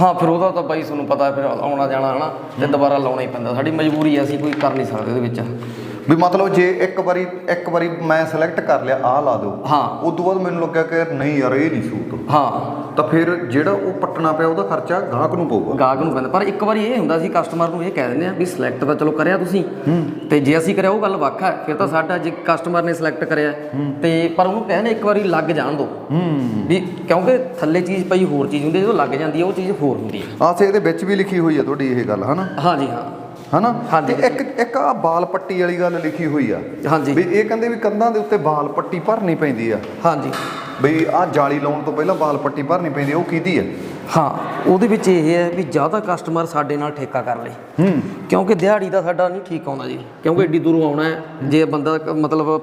ਹਾਂ ਫਿਰ ਉਹਦਾ ਤਾਂ ਬਾਈ ਤੁਹਾਨੂੰ ਪਤਾ ਫਿਰ ਆਉਣਾ ਜਾਣਾ ਹਨਾ? ਤੇ ਦੁਬਾਰਾ ਲਾਉਣਾ ਹੀ ਪੈਂਦਾ। ਸਾਡੀ ਮਜਬੂਰੀ ਹੈ ਅਸੀਂ ਕੋਈ ਕਰ ਨਹੀਂ ਸਕਦੇ ਉਹਦੇ ਵਿੱਚ। ਵੀ ਮਤਲਬ ਜੇ ਇੱਕ ਵਾਰੀ ਇੱਕ ਵਾਰੀ ਮੈਂ ਸਿਲੈਕਟ ਕਰ ਲਿਆ ਆਹ ਲਾ ਦਿਓ। ਹਾਂ। ਉਸ ਤੋਂ ਬਾਅਦ ਮੈਨੂੰ ਲੱਗਿਆ ਕਿ ਨਹੀਂ ਯਾਰ ਇਹ ਨਹੀਂ ਸੂਟ ਹਾਂ। ਤਾਂ ਫਿਰ ਜਿਹੜਾ ਉਹ ਪੱਟਣਾ ਪਿਆ ਉਹਦਾ ਖਰਚਾ ਗਾਹਕ ਨੂੰ ਪਊਗਾ। ਗਾਹਕ ਨੂੰ ਪੈਂਦਾ। ਪਰ ਇੱਕ ਵਾਰੀ ਇਹ ਹੁੰਦਾ ਸੀ ਕਸਟਮਰ ਨੂੰ ਇਹ ਕਹਿ ਦਿੰਦੇ ਆ ਵੀ ਸਿਲੈਕਟ ਤਾਂ ਚਲੋ ਕਰਿਆ ਤੁਸੀਂ। ਤੇ ਜੇ ਅਸੀਂ ਕਰਿਆ ਉਹ ਗੱਲ ਵੱਖ ਹੈ ਫਿਰ ਤਾਂ ਸਾਡਾ ਜੇ ਕਸਟਮਰ ਨੇ ਸਿਲੈਕਟ ਕਰਿਆ ਤੇ ਪਰ ਉਹਨੂੰ ਕਹਿੰਦੇ ਇੱਕ ਵਾਰੀ ਲੱਗ ਜਾਣ ਦਿਓ ਵੀ ਕਿਉਂਕਿ ਥੱਲੇ ਚੀਜ਼ ਪਈ ਹੋਰ ਚੀਜ਼ ਹੁੰਦੀ ਹੈ, ਜਦੋਂ ਲੱਗ ਜਾਂਦੀ ਹੈ ਉਹ ਚੀਜ਼ ਹੋਰ ਹੁੰਦੀ ਹੈ ਆਹ ਸੇ ਇਹਦੇ ਵਿੱਚ ਵੀ ਲਿਖੀ ਹੋਈ ਆ ਤੁਹਾਡੀ ਇਹ ਗੱਲ ਹਨਾ? ਹਾਂਜੀ ਹਾਂ। ਹਨਾ? ਹਾਂਜੀ। ਤੇ ਇੱਕ ਇੱਕ ਆ ਬਾਲ ਪੱਟੀ ਵਾਲੀ ਗੱਲ ਲਿਖੀ ਹੋਈ ਆ। ਹਾਂਜੀ। ਵੀ ਇਹ ਕਹਿੰਦੇ ਵੀ ਕੰਧਾਂ ਦੇ ਉੱਤੇ ਬਾਲ ਪੱਟੀ ਭਰਨੀ ਪੈਂਦੀ ਆ। ਹਾਂਜੀ। ਬਈ ਆ ਜਾਲੀ ਲਾਉਣ ਤੋਂ ਪਹਿਲਾਂ ਬਾਲ ਪੱਟੀ ਭਰਨੀ ਪੈਂਦੀ ਆ, ਉਹ ਕਿਹਦੀ ਆ? ਹਾਂ ਉਹਦੇ ਵਿੱਚ ਇਹ ਹੈ ਵੀ ਜ਼ਿਆਦਾ ਕਸਟਮਰ ਸਾਡੇ ਨਾਲ ਠੇਕਾ ਕਰ ਲੇ। ਹੂੰ। ਕਿਉਂਕਿ ਦਿਹਾੜੀ ਦਾ ਸਾਡਾ ਨਹੀਂ ਠੀਕ ਆਉਂਦਾ ਜੀ। ਕਿਉਂਕਿ ਏਡੀ ਦੂਰੋਂ ਆਉਣਾ ਹੈ ਜੇ ਬੰਦਾ ਮਤਲਬ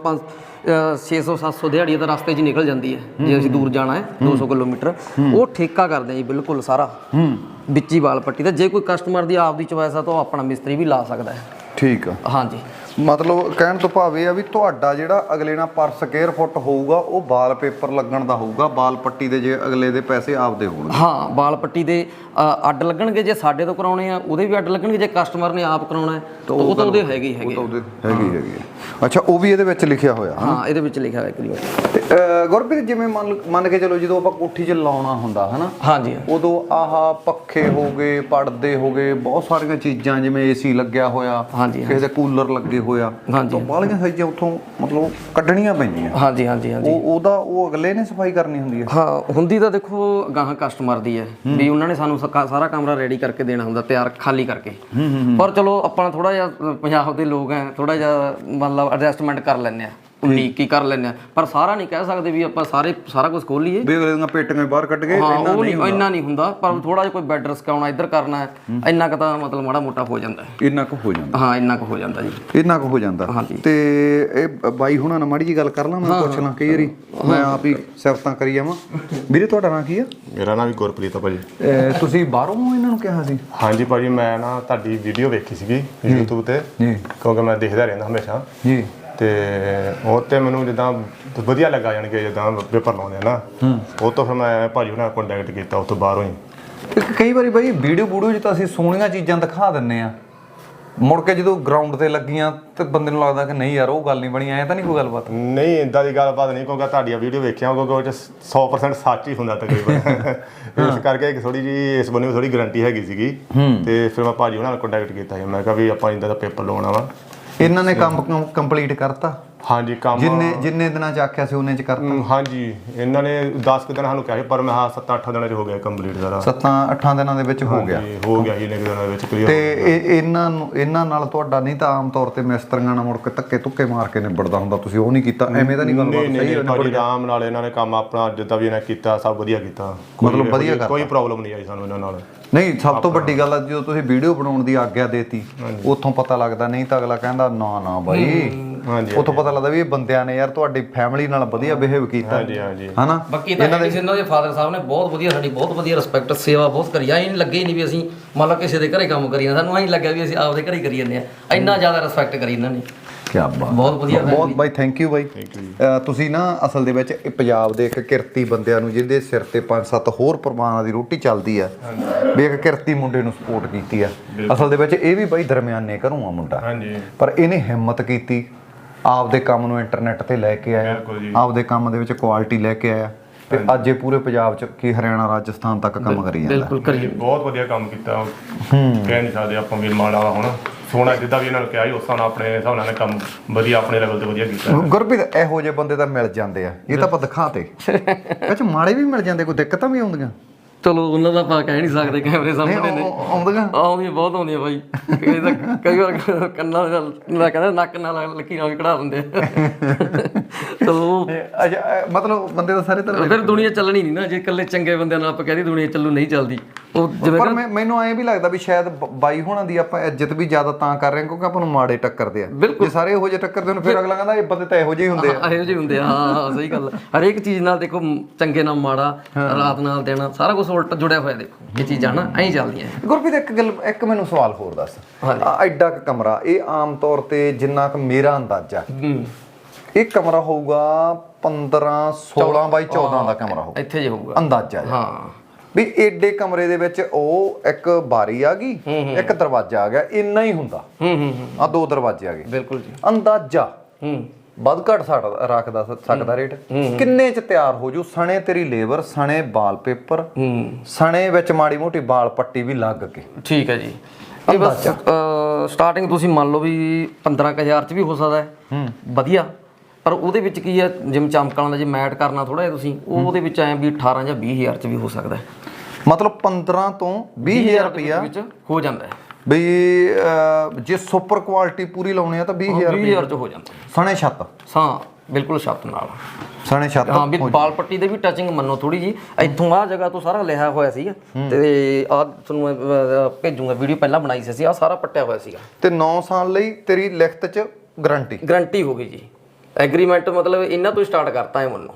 600 700 ਦਿਹਾੜੀ ਤਾਂ ਰਸਤੇ 'ਚ ਹੀ ਨਿਕਲ ਜਾਂਦੀ ਹੈ ਜੇ ਅਸੀਂ ਦੂਰ ਜਾਣਾ ਹੈ 200 ਕਿਲੋਮੀਟਰ। ਉਹ ਠੇਕਾ ਕਰਦੇ ਆ ਜੀ ਬਿਲਕੁਲ ਸਾਰਾ। ਹੂੰ। ਵਿੱਚ ਹੀ ਵਾਲ ਪੱਟੀ ਤੇ ਜੇ ਕੋਈ ਕਸਟਮਰ ਦੀ ਆਪ ਦੀ ਚੋਇਸ ਆ ਤਾਂ ਉਹ ਆਪਣਾ ਮਿਸਤਰੀ ਵੀ ਲਾ ਸਕਦਾ ਹੈ। ਠੀਕ ਆ। ਹਾਂਜੀ। ਮਤਲਬ ਕਹਿਣ ਤੋਂ ਭਾਵ ਇਹ ਆ ਵੀ ਤੁਹਾਡਾ ਜਿਹੜਾ ਅਗਲੇ ਨਾਲ ਪਰ ਸਕੁਅਰ ਫੁੱਟ ਹੋਊਗਾ ਉਹ ਬਾਲ ਪੇਪਰ ਲੱਗਣ ਦਾ ਹੋਊਗਾ ਬਾਲ ਪੱਟੀ ਦੇ ਜੇ ਅਗਲੇ ਦੇ ਪੈਸੇ ਆਪਦੇ ਹੋਣਗੇ। ਹਾਂ ਵਾਲ ਪੱਟੀ ਦੇ ਅ, ਅੱਡ ਲੱਗਣਗੇ ਜੇ ਸਾਡੇ ਤੋਂ ਕਰਾਉਣੇ ਆ ਉਹਦੇ ਵੀ ਅੱਡ ਲੱਗਣਗੇ ਜੇ ਕਸਟਮਰ ਨੇ ਆਪ ਕਰਾਉਣਾ ਹੈ ਤਾਂ ਉਹ ਤਾਂ ਉਹਦੇ ਹੈਗੇ ਹੀ ਹੈਗੇ ਤਾਂ ਉਹਦੇ ਹੈਗੀ ਹੈਗੀ ਆ। ਅੱਛਾ ਉਹ ਵੀ ਇਹਦੇ ਵਿੱਚ ਲਿਖਿਆ ਹੋਇਆ ਹਾਂ ਇਹਦੇ ਵਿੱਚ ਲਿਖਿਆ ਹੋਇਆ ਕਲੀਅਰ ਤੇ, ਅਹ, ਗੁਰਪ੍ਰੀਤ ਜਿਵੇਂ ਮੰਨ ਮੰਨ ਕੇ ਚਲੋ ਜਦੋਂ ਆਪਾਂ ਕੋਠੀ 'ਚ ਲਾਉਣਾ ਹੁੰਦਾ ਹਨਾ? ਹਾਂਜੀ। ਉਦੋਂ ਆਹ ਪੱਖੇ ਹੋ ਗਏ ਪਰਦੇ ਹੋ ਗਏ ਬਹੁਤ ਸਾਰੀਆਂ ਚੀਜ਼ਾਂ ਜਿਵੇਂ ਏਸੀ ਲੱਗਿਆ ਹੋਇਆ ਹਾਂਜੀ। ਕਿਸੇ ਦੇ ਕੂਲਰ ਲੱਗੇ ਹੋਇਆ। ਹਾਂਜੀ। ਤਾਂ ਬਾਹਲੀਆਂ ਸਾਈਜ਼ਾਂ ਉੱਥੋਂ ਮਤਲਬ ਕੱਢਣੀਆਂ ਪੈਂਦੀਆਂ। ਹਾਂਜੀ ਹਾਂਜੀ ਹਾਂਜੀ। ਉਹ ਉਹਦਾ ਉਹ ਅਗਲੇ ਨੇ ਸਫ਼ਾਈ ਕਰਨੀ ਹੁੰਦੀ ਹੈ। ਹਾਂ ਹੁੰਦੀ ਤਾਂ ਦੇਖੋ ਗਾਹਾਂ ਕਸਟਮਰ ਦੀ ਹੈ। ਵੀ ਉਹਨਾਂ ਨੇ ਸਾਨੂੰ ਸਾਰਾ ਕਮਰਾ ਰੈਡੀ ਕਰਕੇ ਦੇਣਾ ਹੁੰਦਾ ਤਿਆਰ ਖਾਲੀ ਕਰਕੇ। ਪਰ ਚਲੋ ਆਪਾਂ ਥੋੜਾ ਜਿਹਾ ਪੰਜਾਬ ਦੇ ਲੋਕ ਆ ਥੋੜਾ ਜਿਹਾ ਮਤਲਬ ਐਡਜਸਟਮੈਂਟ ਕਰ ਲੈਂਦੇ ਆ। ਉਨੀਕ ਹੀ ਕਰ ਲੈਂਦੇ ਆ। ਪਰ ਸਾਰਾ ਨਹੀਂ ਕਹਿ ਸਕਦੇ ਵੀ ਆਪਾਂ ਸਾਰੇ ਸਾਰਾ ਕੁਝ ਖੋਲ ਲਈਏ। ਵੀ ਅਗਲੇ ਦੀਆਂ ਪੇਟੀਆਂ ਬਾਹਰ ਕੱਢ ਕੇ ਹਾਂ ਉਹ ਨਹੀਂ ਇੰਨਾ ਨਹੀਂ ਹੁੰਦਾ ਪਰ ਥੋੜਾ ਜਿਹਾ ਕੋਈ ਬੈੱਡ ਰਸਕਾਉਣਾ ਇੱਧਰ ਕਰਨਾ ਹੈ ਇੰਨਾ ਕੁ ਤਾਂ ਮਤਲਬ ਮਾੜਾ ਮੋਟਾ ਹੋ ਜਾਂਦਾ ਹੈ। ਇੰਨਾ ਕੁ ਹੋ ਜਾਂਦਾ। ਹਾਂ ਇੰਨਾ ਕੁ ਹੋ ਜਾਂਦਾ ਜੀ। ਇੰਨਾ ਕੁ ਹੋ ਜਾਂਦਾ। ਹਾਂਜੀ। ਤੇ ਇਹ ਬਾਈ ਹੁਣਾਂ ਨਾਲ ਮਾੜੀ ਜੀ ਗੱਲ ਕਰ ਲਾਂ ਮੈਂ ਪੁੱਛ ਲਾਂ ਕਈ ਵਾਰੀ। ਮੈਂ ਆਪ ਹੀ ਸਿਫਤਾਂ ਕਰੀ ਜਾਵਾਂ। ਵੀਰੇ ਤੁਹਾਡਾ ਨਾਂ ਕੀ ਆ? ਮੇਰਾ ਨਾਮ ਵੀ ਗੁਰਪ੍ਰੀਤ ਆ ਭਾਜੀ। ਅਹ ਤੁਸੀਂ ਬਾਹਰੋਂ ਇਹਨਾਂ ਨੂੰ ਕਿਹਾ ਸੀ? ਹਾਂਜੀ ਭਾਜੀ ਮੈਂ ਨਾ ਤੁਹਾਡੀ ਵੀਡੀਓ ਵੇਖੀ ਸੀਗੀ YouTube ਤੇ। ਜੀ। ਕਿਉਂਕਿ ਮੈਂ ਦੇਖਦਾ ਰਹਿੰਦਾ ਹਮੇਸ਼ਾ। ਜੀ। ਤੇ ਉਹ ਤੇ ਮੈਨੂੰ ਜਿੱਦਾਂ ਵਧੀਆ ਲੱਗਾ ਜਾਣਗੇ ਜਿੱਦਾਂ ਪੇਪਰ ਲਾਉਂਦੇ ਆ ਨਾ। ਉਹ ਤੋਂ ਫਿਰ ਮੈਂ ਭਾਜੀ ਉਹਨਾਂ ਨਾਲ ਕੰਟੈਕਟ ਕੀਤਾ ਉਸ ਤੋਂ ਬਾਹਰੋਂ ਹੀ। ਕਈ ਵਾਰੀ ਬਾਈ ਵੀਡੀਓ ਵੀਡੀਓ 'ਚ ਤਾਂ ਅਸੀਂ ਸੋਹਣੀਆਂ ਚੀਜ਼ਾਂ ਦਿਖਾ ਦਿੰਨੇ ਆ। ਮੁੜ ਕੇ ਜਦੋਂ ਗਰਾਊਂਡ ਤੇ ਲੱਗੀਆਂ ਤੇ ਬੰਦੇ ਨੂੰ ਲੱਗਦਾ ਕਿ ਨਹੀਂ ਯਾਰ ਉਹ ਗੱਲ ਨਹੀਂ ਬਣੀ ਐ ਤਾਂ ਨਹੀਂ ਕੋਈ ਗੱਲਬਾਤ? ਨਹੀਂ ਇਦਾਂ ਦੀ ਗੱਲਬਾਤ ਨਹੀਂ ਕਿਉਂਕਿ ਤੁਹਾਡੀਆਂ ਵੀਡੀਓ ਵੇਖਿਆ ਕਿਉਂਕਿ ਉਹ 'ਚ 100% ਸੱਚ ਹੀ ਹੁੰਦਾ ਤਕਰੀਬਨ। ਇਸ ਕਰਕੇ ਇੱਕ ਥੋੜੀ ਜੀ ਇਸ ਬੰਨੇ ਥੋੜੀ ਗਾਰੰਟੀ ਹੈਗੀ ਸੀਗੀ। ਤੇ ਫਿਰ ਮੈਂ ਭਾਜੀ ਉਹਨਾਂ ਨਾਲ ਕੰਟੈਕਟ ਕੀਤਾ ਸੀ। ਮੈਂ ਕਿਹਾ ਵੀ ਆਪਾਂ ਇੰਦਾ ਦਾ ਪੇਪਰ ਲਵਾਉਣਾ ਵਾ। ਇਹਨਾਂ ਨੇ ਕੰਮ ਕੰਪਲੀਟ ਕਰਤਾ? ਹਾਂਜੀ ਕੰਮ ਜਿੰਨੇ ਜਿੰਨੇ ਦਿਨਾਂ 'ਚ ਆਖਿਆ ਸੀ ਉਹਨੇ 'ਚ ਕਰਤਾ? ਹਮ, ਹਾਂਜੀ। ਇਹਨਾਂ ਨੇ 10 ਕੁ ਦਿਨ ਸਾਨੂੰ ਕਿਹਾ ਸੀ ਪਰ ਮੈਂ ਹਾਂ 7-8 ਦਿਨਾਂ 'ਚ ਹੋ ਗਿਆ ਕੰਪਲੀਟ ਸਾਰਾ। ਸੱਤਾਂ ਅੱਠਾਂ ਦਿਨਾਂ ਦੇ ਵਿੱਚ ਹੋ ਗਿਆ। ਜੀ, ਹੋ ਗਿਆ ਜੀ ਨਿਕ ਦਿਨਾਂ ਦੇ ਵਿੱਚ ਕਲੀਅਰ ਤੇ ਇਹ- ਇਹਨਾਂ ਨੂੰ ਇਹਨਾਂ ਨਾਲ ਤੁਹਾਡਾ ਨਹੀਂ ਤਾਂ ਆਮ ਤੌਰ ਤੇ ਮਿਸਤਰੀਆਂ ਨਾਲ ਮੁੜ ਕੇ ਧੱਕੇ ਧੁੱਕੇ ਮਾਰ ਕੇ ਨਿਬੜਦਾ ਹੁੰਦਾ ਤੁਸੀਂ ਉਹ ਨਹੀਂ ਕੀਤਾ। ਐਵੇਂ ਤਾਂ ਨਹੀਂ ਗੱਲਬਾਤ ਨਹੀਂ ਸਹੀ ਨਹੀਂ ਹੈ ਭਾਜੀ ਆਰਾਮ ਨਾਲ ਇਹਨਾਂ ਨੇ ਕੰਮ ਆਪਣਾ ਜਿੱਦਾਂ ਵੀ ਇਹਨਾਂ ਕੀਤਾ ਸਭ ਵਧੀਆ ਕੀਤਾ। ਕੋਈ ਮਤਲਬ ਵਧੀਆ ਕਰਤਾ। ਕੋਈ ਪ੍ਰੋਬਲਮ ਨਹੀਂ ਆਈ ਸਾਨੂੰ ਇਹਨਾਂ ਨਾਲ। ਨਹੀਂ ਸਭ ਤੋਂ ਵੱਡੀ ਗੱਲ ਆ ਜਦੋਂ ਤੁਸੀਂ ਵੀਡੀਓ ਬਣਾਉਣ ਦੀ ਆਗਿਆ ਦੇਤੀ ਉੱਥੋਂ ਪਤਾ ਲੱਗਦਾ ਨਹੀਂ ਤਾਂ ਅਗਲਾ ਕਹਿੰਦਾ ਨਾ ਨਾ ਬਾਈ। ਹਾਂਜੀ ਉੱਥੋਂ ਪਤਾ ਲੱਗਦਾ ਵੀ ਇਹ ਬੰਦਿਆਂ ਨੇ ਯਾਰ ਤੁਹਾਡੀ ਫੈਮਿਲੀ ਨਾਲ ਵਧੀਆ ਬਿਹੇਵ ਕੀਤਾ। ਹਾਂਜੀ ਹਾਂਜੀ। ਹਨਾ? ਬਾਕੀ ਤਾਂ ਇਹਨਾਂ ਦੇ ਫਾਦਰ ਸਾਹਿਬ ਨੇ ਬਹੁਤ ਵਧੀਆ ਸਾਡੀ ਬਹੁਤ ਵਧੀਆ ਰਿਸਪੈਕਟ ਸੇਵਾ ਬਹੁਤ ਕਰੀ। ਆ ਇਹ ਨਹੀਂ ਲੱਗੇ ਨਹੀਂ ਵੀ ਅਸੀਂ ਮੰਨ ਲਓ ਕਿਸੇ ਦੇ ਘਰੇ ਕੰਮ ਕਰੀ ਜਾਂਦੇ ਸਾਨੂੰ ਐਂ ਲੱਗਿਆ ਵੀ ਅਸੀਂ ਆਪਦੇ ਘਰੇ ਕਰੀ ਜਾਂਦੇ ਆ। ਇੰਨਾ ਜ਼ਿਆਦਾ ਰਿਸਪੈਕਟ ਕਰੀ ਇਹਨਾਂ ਨੇ। ਕੀ ਬਾਤ। ਬਹੁਤ ਵਧੀਆ ਬਹੁਤ ਬਾਈ ਥੈਂਕ ਯੂ ਬਾਈ। ਤੁਸੀਂ ਨਾ ਅਸਲ ਦੇ ਵਿੱਚ ਇਹ ਪੰਜਾਬ ਦੇ ਇੱਕ ਕਿਰਤੀ ਬੰਦਿਆਂ ਨੂੰ ਜਿਹਦੇ ਸਿਰ ਤੇ ਪੰਜ ਸੱਤ ਹੋਰ ਪਰਮਾਨਾਂ ਦੀ ਰੋਟੀ ਚੱਲਦੀ ਆ ਵੀ ਇੱਕ ਕਿਰਤੀ ਮੁੰਡੇ ਨੂੰ ਸਪੋਰਟ ਕੀਤੀ ਆ। ਅਸਲ ਦੇ ਵਿੱਚ ਇਹ ਵੀ ਬਾਈ ਦਰਮਿਆਨੇ ਘਰੋਂ ਆ ਮੁੰਡਾ। ਹਾਂਜੀ। ਪਰ ਇਹਨੇ ਹਿੰਮਤ ਕੀਤੀ ਆਪਦੇ ਕੰਮ ਨੂੰ ਇੰਟਰਨੈਟ ਤੇ ਲੈ ਕੇ ਆਇਆ। ਆਪਦੇ ਕੰਮ ਦੇ ਵਿੱਚ ਕੁਆਲਿਟੀ ਲੈ ਕੇ ਆਇਆ। ਤੇ ਅੱਜ ਇਹ ਪੂਰੇ ਪੰਜਾਬ ਚ ਕੀ ਹਰਿਆਣਾ ਰਾਜਸਥਾਨ ਤੱਕ ਕੰਮ ਕਰੀ ਜਾਂਦਾ। ਬਿਲਕੁਲ ਕਰੀ ਬਹੁਤ ਵਧੀਆ ਕੰਮ ਕੀਤਾ। ਕਹਿ ਨਹੀਂ ਸਕਦੇ ਆਪਾਂ ਵੀ ਮਾੜਾ ਹੁਣ। ਸੋਹਣਾ ਜਿੱਦਾਂ ਵੀ ਇਹਨਾਂ ਨੂੰ ਕਿਹਾ ਸੀ ਉਸ ਨਾਲ ਆਪਣੇ ਹਿਸਾਬ ਨਾਲ ਇਹਨੇ ਕੰਮ ਵਧੀਆ ਆਪਣੇ ਲੈਵਲ ਤੇ ਵਧੀਆ ਕੀਤਾ। ਗੁਰਪ੍ਰੀਤ ਇਹੋ ਜਿਹੇ ਬੰਦੇ ਤਾਂ ਮਿਲ ਜਾਂਦੇ ਆ। ਇਹ ਤਾਂ ਆਪਾਂ ਦਿਖਾਤੇ। ਅੱਛਾ ਮਾੜੇ ਵੀ ਮਿਲ ਜਾਂਦੇ ਕੋਈ ਦਿੱਕਤਾਂ ਵੀ ਆਉਂਦੀਆਂ? ਚਲੋ ਉਹਨਾਂ ਦਾ ਆਪਾਂ ਕਹਿ ਨਹੀਂ ਸਕਦੇ ਕੈਮਰੇ ਸਾਹਮਣੇ ਨੇ। ਆਉ- ਆਉਂਦੀਆਂ? ਆਉਂਦੀਆਂ ਬਹੁਤ ਆਉਂਦੀਆਂ ਬਾਈ। ਕਈ ਤਾਂ ਕਈ ਵਾਰ ਕੰਨਾਂ ਨਾਲ ਕਹਿੰਦਾ ਨੱਕ ਨਾਲ ਲੱਕੀ ਨਾਲ ਕਢਾ ਦਿੰਦੇ ਚਲੋ ਅੱਛਾ ਮਤਲਬ ਬੰਦੇ ਤਾਂ ਸਾਰੇ ਤਰ੍ਹਾਂ ਫਿਰ ਦੁਨੀਆ ਚੱਲਣੀ ਨਹੀਂ ਨਾ ਜੇ ਇਕੱਲੇ ਚੰਗੇ ਬੰਦਿਆਂ ਨਾਲ ਆਪਾਂ ਕਹਿੰਦੇ ਦੁਨੀਆ ਚੱਲੂ ਨਹੀਂ ਚੱਲਦੀ। ਉਹ ਜਿਵੇਂ ਪਰ ਮੈਨੂੰ ਐਂ ਵੀ ਲੱਗਦਾ ਵੀ ਸ਼ਾਇਦ ਬਾਈ ਹੋਣਾ ਦੀ ਆਪਾਂ ਇੱਜ਼ਤ ਵੀ ਜ਼ਿਆਦਾ ਤਾਂ ਕਰ ਰਹੇ ਕਿਉਂਕਿ ਆਪਾਂ ਨੂੰ ਮਾੜੇ ਟੱਕਰਦੇ ਆ। ਜੇ ਸਾਰੇ ਇਹੋ ਜਿਹੇ ਟੱਕਰਦੇ ਨੇ ਫਿਰ ਅਗਲਾ ਕਹਿੰਦਾ ਇਹ ਬੰਦੇ ਤਾਂ ਇਹੋ ਜਿਹੇ ਹੁੰਦੇ ਆ। ਇਹੋ ਜਿਹੇ ਹੁੰਦੇ ਆ ਹਾਂ ਸਹੀ ਗੱਲ। ਹਰੇਕ ਚੀਜ਼ ਨਾਲ ਦੇਖੋ ਚੰਗੇ ਨਾਲ ਮਾੜਾ ਰਾਤ ਨਾਲ ਦੇਣਾ ਸਾਰਾ ਕੁਝ ਉਲਟ ਜੁੜਿਆ ਹੋਇਆ ਦੇਖੋ। ਇਹ ਚੀਜ਼ਾਂ ਨਾ ਐਂ ਚੱਲਦੀਆਂ। ਗੁਰਪ੍ਰੀਤ ਇੱਕ ਗੱਲ ਇੱਕ ਮੈਨੂੰ ਸਵਾਲ ਹੋਰ ਦੱਸ। ਐਡਾ ਕੁ ਕਮਰਾ ਇਹ ਆਮ ਤੌਰ ਤੇ ਜਿੰਨਾ ਕੁ ਮੇਰਾ ਅੰਦਾਜ਼ਾ ਇਹ ਕਮਰਾ ਹੋਊਗਾ 15 16 ਬਾਈ 14 ਦਾ ਕਮਰਾ ਹੋਊਗਾ। ਇੱਥੇ ਜੇ ਹੋਊਗਾ। ਅੰਦਾਜ਼ਾ। ਹਾਂ। ਵੀ ਏਡੇ ਕਮਰੇ ਦੇ ਵਿੱਚ ਉਹ ਇੱਕ ਬਾਰੀ ਆ ਗਈ ਇੱਕ ਦਰਵਾਜ਼ਾ ਆ ਗਿਆ ਇੰਨਾ ਹੀ ਹੁੰਦਾ। ਹੂੰ ਹੂੰ ਆ ਦੋ ਦਰਵਾਜ਼ੇ ਆ ਗਏ। ਬਿਲਕੁਲ ਜੀ। ਅੰਦਾਜ਼ਾ। ਹੂੰ। ਵੱਧ ਘੱਟ ਸਾਡਾ ਰੱਖਦਾ ਸਕਦਾ ਰੇਟ। ਕਿੰਨੇ ਚ ਤਿਆਰ ਹੋ ਜੂ? ਸਣੇ ਤੇਰੀ ਲੇਬਰ ਸਣੇ ਵਾਲ ਪੇਪਰ ਹੂੰ। ਸਣੇ ਵਿੱਚ ਮਾੜੀ ਮੋਟੀ ਵਾਲ ਪੱਟੀ ਵੀ ਲੱਗ ਕੇ। ਠੀਕ ਹੈ ਜੀ। ਇਹ ਬਸ ਸਟਾਰਟਿੰਗ ਤੁਸੀਂ ਮੰਨ ਲਓ ਵੀ 15000 ਚ ਵੀ ਹੋ ਸਕਦਾ ਹੈ। ਵਧੀਆ। ਪਰ ਉਹਦੇ ਵਿੱਚ ਕੀ ਹੈ ਜਿਮ ਚਮਕਣ ਦਾ ਜੇ ਮੈਟ ਕਰਨਾ ਥੋੜਾ ਜਿਹਾ ਤੁਸੀਂ ਉਹ ਉਹਦੇ ਵਿੱਚ ਐ ਵੀ 18 ਜਾਂ 20000 ਚ ਵੀ ਹੋ ਸਕਦਾ ਹੈ। ਮਤਲਬ 15 ਤੋਂ 20000 ਰੁਪਇਆ ਵਿੱਚ ਹੋ ਜਾਂਦਾ ਹੈ। ਬਈ ਜੇ ਸੁਪਰ ਕੁਆਲਿਟੀ ਪੂਰੀ ਲਾਉਣੀ ਆ ਤਾਂ 20000 ਰੁਪਇਆ 20000 ਚ ਹੋ ਜਾਂਦਾ। ਸਣੇ ਛੱਤ ਹਾਂ ਬਿਲਕੁਲ ਛੱਤ ਨਾਲ। ਸਣੇ ਛੱਤ ਹਾਂ ਵੀ ਬਾਲ ਪੱਟੀ ਦੇ ਵੀ ਟੱਚਿੰਗ ਮੰਨੋ ਥੋੜੀ ਜੀ ਇੱਥੋਂ ਆ ਜਗ੍ਹਾ ਤੋਂ ਸਾਰਾ ਲਿਆ ਹੋਇਆ ਸੀਗਾ ਤੇ ਆ ਤੁਹਾਨੂੰ ਭੇਜੂਗਾ ਵੀਡੀਓ ਪਹਿਲਾਂ ਬਣਾਈ ਸੀ ਆ ਸਾਰਾ ਪੱਟਿਆ ਹੋਇਆ ਸੀਗਾ। ਤੇ 9 ਸਾਲ ਲਈ ਤੇਰੀ ਲਿਖਤ ਚ ਗਾਰੰਟੀ ਗਰੰਟੀ ਹੋ ਗਈ ਜੀ। ਐਗਰੀਮੈਂਟ ਮਤਲਬ ਇਹਨਾਂ ਤੋਂ ਸਟਾਰਟ ਕਰਤਾ ਹੈ ਮੰਨੋ।